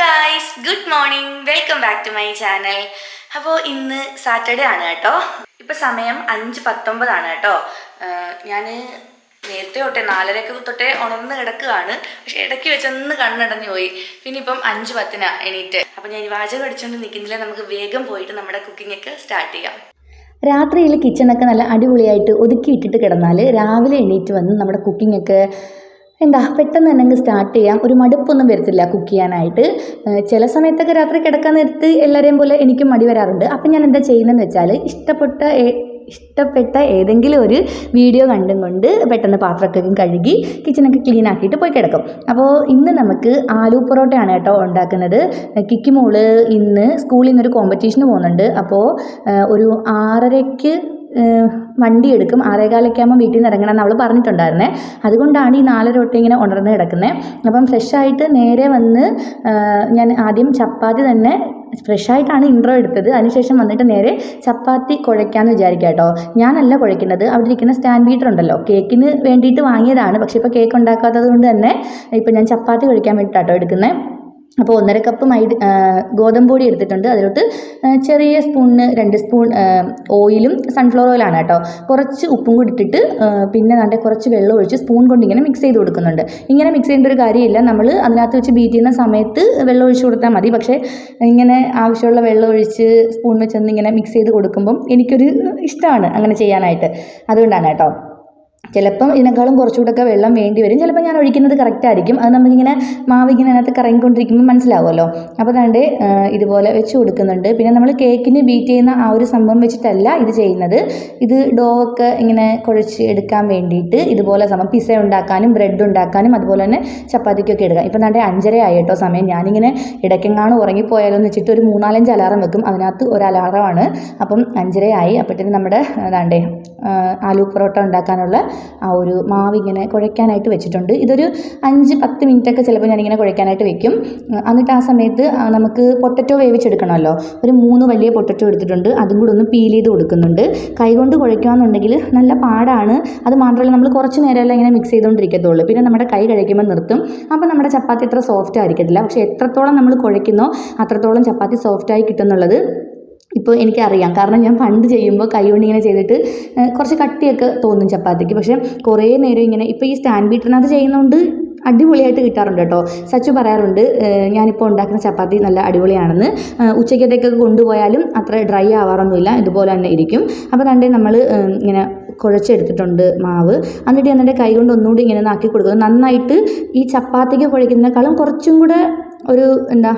Guys good morning welcome back to my channel അപ്പോൾ ഇന്ന് Saturday ആണ് കേട്ടോ. ഇപ്പോൾ സമയം അഞ്ച് പത്തൊമ്പതാണ് കേട്ടോ. ഞാൻ നേരത്തെ തൊട്ടേ നാലരക്ക് തൊട്ടേ ഉണർന്ന് കിടക്കുകയാണ്. പക്ഷെ ഇടയ്ക്ക് വെച്ചൊന്ന് കണ്ണടഞ്ഞു പോയി. പിന്നെ ഇപ്പം അഞ്ച് പത്തിനാ എണീറ്റ്. അപ്പം ഞാൻ വാചകം അടിച്ചുകൊണ്ട് നിൽക്കുന്നില്ല നമുക്ക് വേഗം പോയിട്ട് നമ്മുടെ കുക്കിംഗ് ഒക്കെ സ്റ്റാർട്ട് ചെയ്യാം. രാത്രിയിൽ കിച്ചണൊക്കെ നല്ല അടിപൊളിയായിട്ട് ഒതുക്കി ഇട്ടിട്ട് കിടന്നാൽ രാവിലെ എണീറ്റ് വന്ന് നമ്മുടെ കുക്കിംഗ് ഒക്കെ എന്താ പെട്ടെന്ന് തന്നെ അങ്ങ് സ്റ്റാർട്ട് ചെയ്യാം. ഒരു മടുപ്പൊന്നും വരത്തില്ല കുക്ക് ചെയ്യാനായിട്ട്. ചില സമയത്തൊക്കെ രാത്രി കിടക്കാൻ നേരത്ത് എല്ലാവരെയും പോലെ എനിക്കും മടി വരാറുണ്ട്. അപ്പം ഞാൻ എന്താ ചെയ്യുന്നതെന്ന് വെച്ചാൽ ഇഷ്ടപ്പെട്ട ഇഷ്ടപ്പെട്ട ഏതെങ്കിലും ഒരു വീഡിയോ കണ്ടും കൊണ്ട് പെട്ടെന്ന് പാത്രമൊക്കെ കഴുകി കിച്ചണൊക്കെ ക്ലീൻ ആക്കിയിട്ട് പോയി കിടക്കും. അപ്പോൾ ഇന്ന് നമുക്ക് ആലു പൊറോട്ടയാണ് കേട്ടോ ഉണ്ടാക്കുന്നത്. കിക്കിമോൾ ഇന്ന് സ്കൂളിൽ നിന്നൊരു കോമ്പറ്റീഷന് പോകുന്നുണ്ട്. അപ്പോൾ ഒരു ആറരയ്ക്ക് വണ്ടി എടുക്കും. ആറേകാലൊക്കെ ആകുമ്പോൾ വീട്ടിൽ നിന്ന് ഇറങ്ങണം എന്ന് അവൾ പറഞ്ഞിട്ടുണ്ടായിരുന്നേ. അതുകൊണ്ടാണ് ഈ നാലര തൊട്ട് ഇങ്ങനെ ഉണർന്ന് കിടക്കുന്നത് അപ്പം ഫ്രഷായിട്ട് നേരെ വന്ന് ഞാൻ ആദ്യം ചപ്പാത്തി തന്നെ ഫ്രഷായിട്ടാണ് ഇൻട്രോ എടുത്തത്. അതിനുശേഷം വന്നിട്ട് നേരെ ചപ്പാത്തി കുഴയ്ക്കാമെന്ന് വിചാരിക്കുക കേട്ടോ ഞാനല്ല കുഴയ്ക്കുന്നത്. അവിടെ ഇരിക്കുന്ന സ്റ്റാൻഡ് ബീറ്റർ ഉണ്ടല്ലോ. കേക്കിന് വേണ്ടിയിട്ട് വാങ്ങിയതാണ്. പക്ഷേ ഇപ്പോൾ കേക്ക് ഉണ്ടാക്കാത്തത് കൊണ്ട് തന്നെ ഇപ്പോൾ ഞാൻ ചപ്പാത്തി കുഴയ്ക്കാൻ വേണ്ടിയിട്ടാട്ടോ എടുക്കുന്നത് അപ്പോൾ ഒന്നര കപ്പ് മൈദ ഗോതമ്പ് പൊടി എടുത്തിട്ടുണ്ട്. അതിലോട്ട് ചെറിയ സ്പൂണിന് രണ്ട് സ്പൂൺ ഓയിലും സൺഫ്ലവർ ഓയിലാണ് കേട്ടോ. കുറച്ച് ഉപ്പും കൂടി ഇട്ടിട്ട് പിന്നെ നല്ല കുറച്ച് വെള്ളം ഒഴിച്ച് സ്പൂൺ കൊണ്ട് ഇങ്ങനെ മിക്സ് ചെയ്ത് കൊടുക്കുന്നുണ്ട്. ഇങ്ങനെ മിക്സ് ചെയ്യേണ്ട ഒരു കാര്യമില്ല. നമ്മൾ അതിനകത്ത് വെച്ച് ബീറ്റ് ചെയ്യുന്ന സമയത്ത് വെള്ളം ഒഴിച്ച് കൊടുത്താൽ മതി. പക്ഷേ ഇങ്ങനെ ആവശ്യമുള്ള വെള്ളം ഒഴിച്ച് സ്പൂൺ വെച്ചൊന്ന് ഇങ്ങനെ മിക്സ് ചെയ്ത് കൊടുക്കുമ്പം എനിക്കൊരു ഇഷ്ടമാണ് അങ്ങനെ ചെയ്യാനായിട്ട്. അതുകൊണ്ടാണ് കേട്ടോ. ചിലപ്പം ഇതിനേക്കാളും കുറച്ചുകൂടെയൊക്കെ വെള്ളം വേണ്ടി വരും. ചിലപ്പോൾ ഞാൻ ഒഴിക്കുന്നത് കറക്റ്റ് ആയിരിക്കും. അത് നമുക്കിങ്ങനെ മാവിങ്ങനെ അതിനകത്ത് കറങ്ങിക്കൊണ്ടിരിക്കുമ്പോൾ മനസ്സിലാവുമല്ലോ. അപ്പോൾ കണ്ട് ഇതുപോലെ വെച്ച് കൊടുക്കുന്നുണ്ട്. പിന്നെ നമ്മൾ കേക്കിന് ബീറ്റ് ചെയ്യുന്ന ആ ഒരു സംഭവം വെച്ചിട്ടല്ല ഇത് ചെയ്യുന്നത്. ഇത് ഡോ ഒക്കെ ഇങ്ങനെ കുഴച്ച് എടുക്കാൻ വേണ്ടിയിട്ട് ഇതുപോലെ സമയം പിസ ഉണ്ടാക്കാനും ബ്രെഡ് ഉണ്ടാക്കാനും അതുപോലെ തന്നെ ചപ്പാത്തിക്കൊക്കെ എടുക്കാം ഇപ്പം നാട്ടെ അഞ്ചര ആയി കേട്ടോ സമയം ഞാനിങ്ങനെ ഇടയ്ക്കെങ്ങാണ് ഉറങ്ങിപ്പോയാലോ എന്ന് വെച്ചിട്ട് ഒരു മൂന്നാലഞ്ച് അലാറം വെക്കും. അതിനകത്ത് ഒരു അലാറമാണ് അപ്പം അഞ്ചരയായി. അപ്പോഴത്തേനും നമ്മുടെ ആ, ആലു പൊറോട്ട ഉണ്ടാക്കാനുള്ള ആ ഒരു മാവ് ഇങ്ങനെ കുഴയ്ക്കാനായിട്ട് വെച്ചിട്ടുണ്ട്. ഇതൊരു അഞ്ച് പത്ത് മിനിറ്റൊക്കെ ചിലപ്പോൾ ഞാനിങ്ങനെ കുഴയ്ക്കാനായിട്ട് വെക്കും. എന്നിട്ട് ആ സമയത്ത് നമുക്ക് പൊട്ടറ്റോ വേവിച്ചെടുക്കണമല്ലോ. ഒരു മൂന്ന് വലിയ പൊട്ടറ്റോ എടുത്തിട്ടുണ്ട്. അതും കൂടെ ഒന്ന് പീൽ ചെയ്ത് കൊടുക്കുന്നുണ്ട്. കൈകൊണ്ട് കുഴയ്ക്കുകയെന്നുണ്ടെങ്കിൽ നല്ല പാടാണ്. അത് മാത്രമല്ല നമ്മൾ കുറച്ച് നേരമല്ല ഇങ്ങനെ മിക്സ് ചെയ്തുകൊണ്ടിരിക്കത്തുള്ളൂ. പിന്നെ നമ്മുടെ കൈ കഴിക്കുമ്പോൾ നിർത്തും. അപ്പോൾ നമ്മുടെ ചപ്പാത്തി അത്ര സോഫ്റ്റ് ആയിരിക്കത്തില്ല. പക്ഷേ എത്രത്തോളം നമ്മൾ കുഴയ്ക്കുന്നോ അത്രത്തോളം ചപ്പാത്തി സോഫ്റ്റായി കിട്ടുന്നുള്ളത് ഇപ്പോൾ എനിക്കറിയാം. കാരണം ഞാൻ പണ്ട് ചെയ്യുമ്പോൾ കൈകൊണ്ട് ഇങ്ങനെ ചെയ്തിട്ട് കുറച്ച് കട്ടിയൊക്കെ തോന്നും ചപ്പാത്തിക്ക്. പക്ഷേ കുറേ നേരം ഇങ്ങനെ ഇപ്പോൾ ഈ സ്റ്റാൻഡ് ബീറ്ററിനകത്ത് ചെയ്യുന്നതുകൊണ്ട് അടിപൊളിയായിട്ട് കിട്ടാറുണ്ട് കേട്ടോ. സച്ചു പറയാറുണ്ട് ഞാനിപ്പോൾ ഉണ്ടാക്കുന്ന ചപ്പാത്തി നല്ല അടിപൊളിയാണെന്ന്. ഉച്ചയ്ക്കത്തേക്കൊക്കെ കൊണ്ടുപോയാലും അത്ര ഡ്രൈ ആവാറൊന്നുമില്ല ഇതുപോലെ തന്നെ ഇരിക്കും. അപ്പോൾ കണ്ടേ നമ്മൾ ഇങ്ങനെ കുഴച്ചെടുത്തിട്ടുണ്ട് മാവ്. എന്നിട്ട് എന്നിട്ട് കൈ കൊണ്ട് ഒന്നുകൂടി ഇങ്ങനെ നാക്കി കൊടുക്കുന്നു. നന്നായിട്ട് ഈ ചപ്പാത്തിക്ക് കുഴക്കുന്നതിനേക്കാളും കുറച്ചും കൂടെ ഒരു എന്താ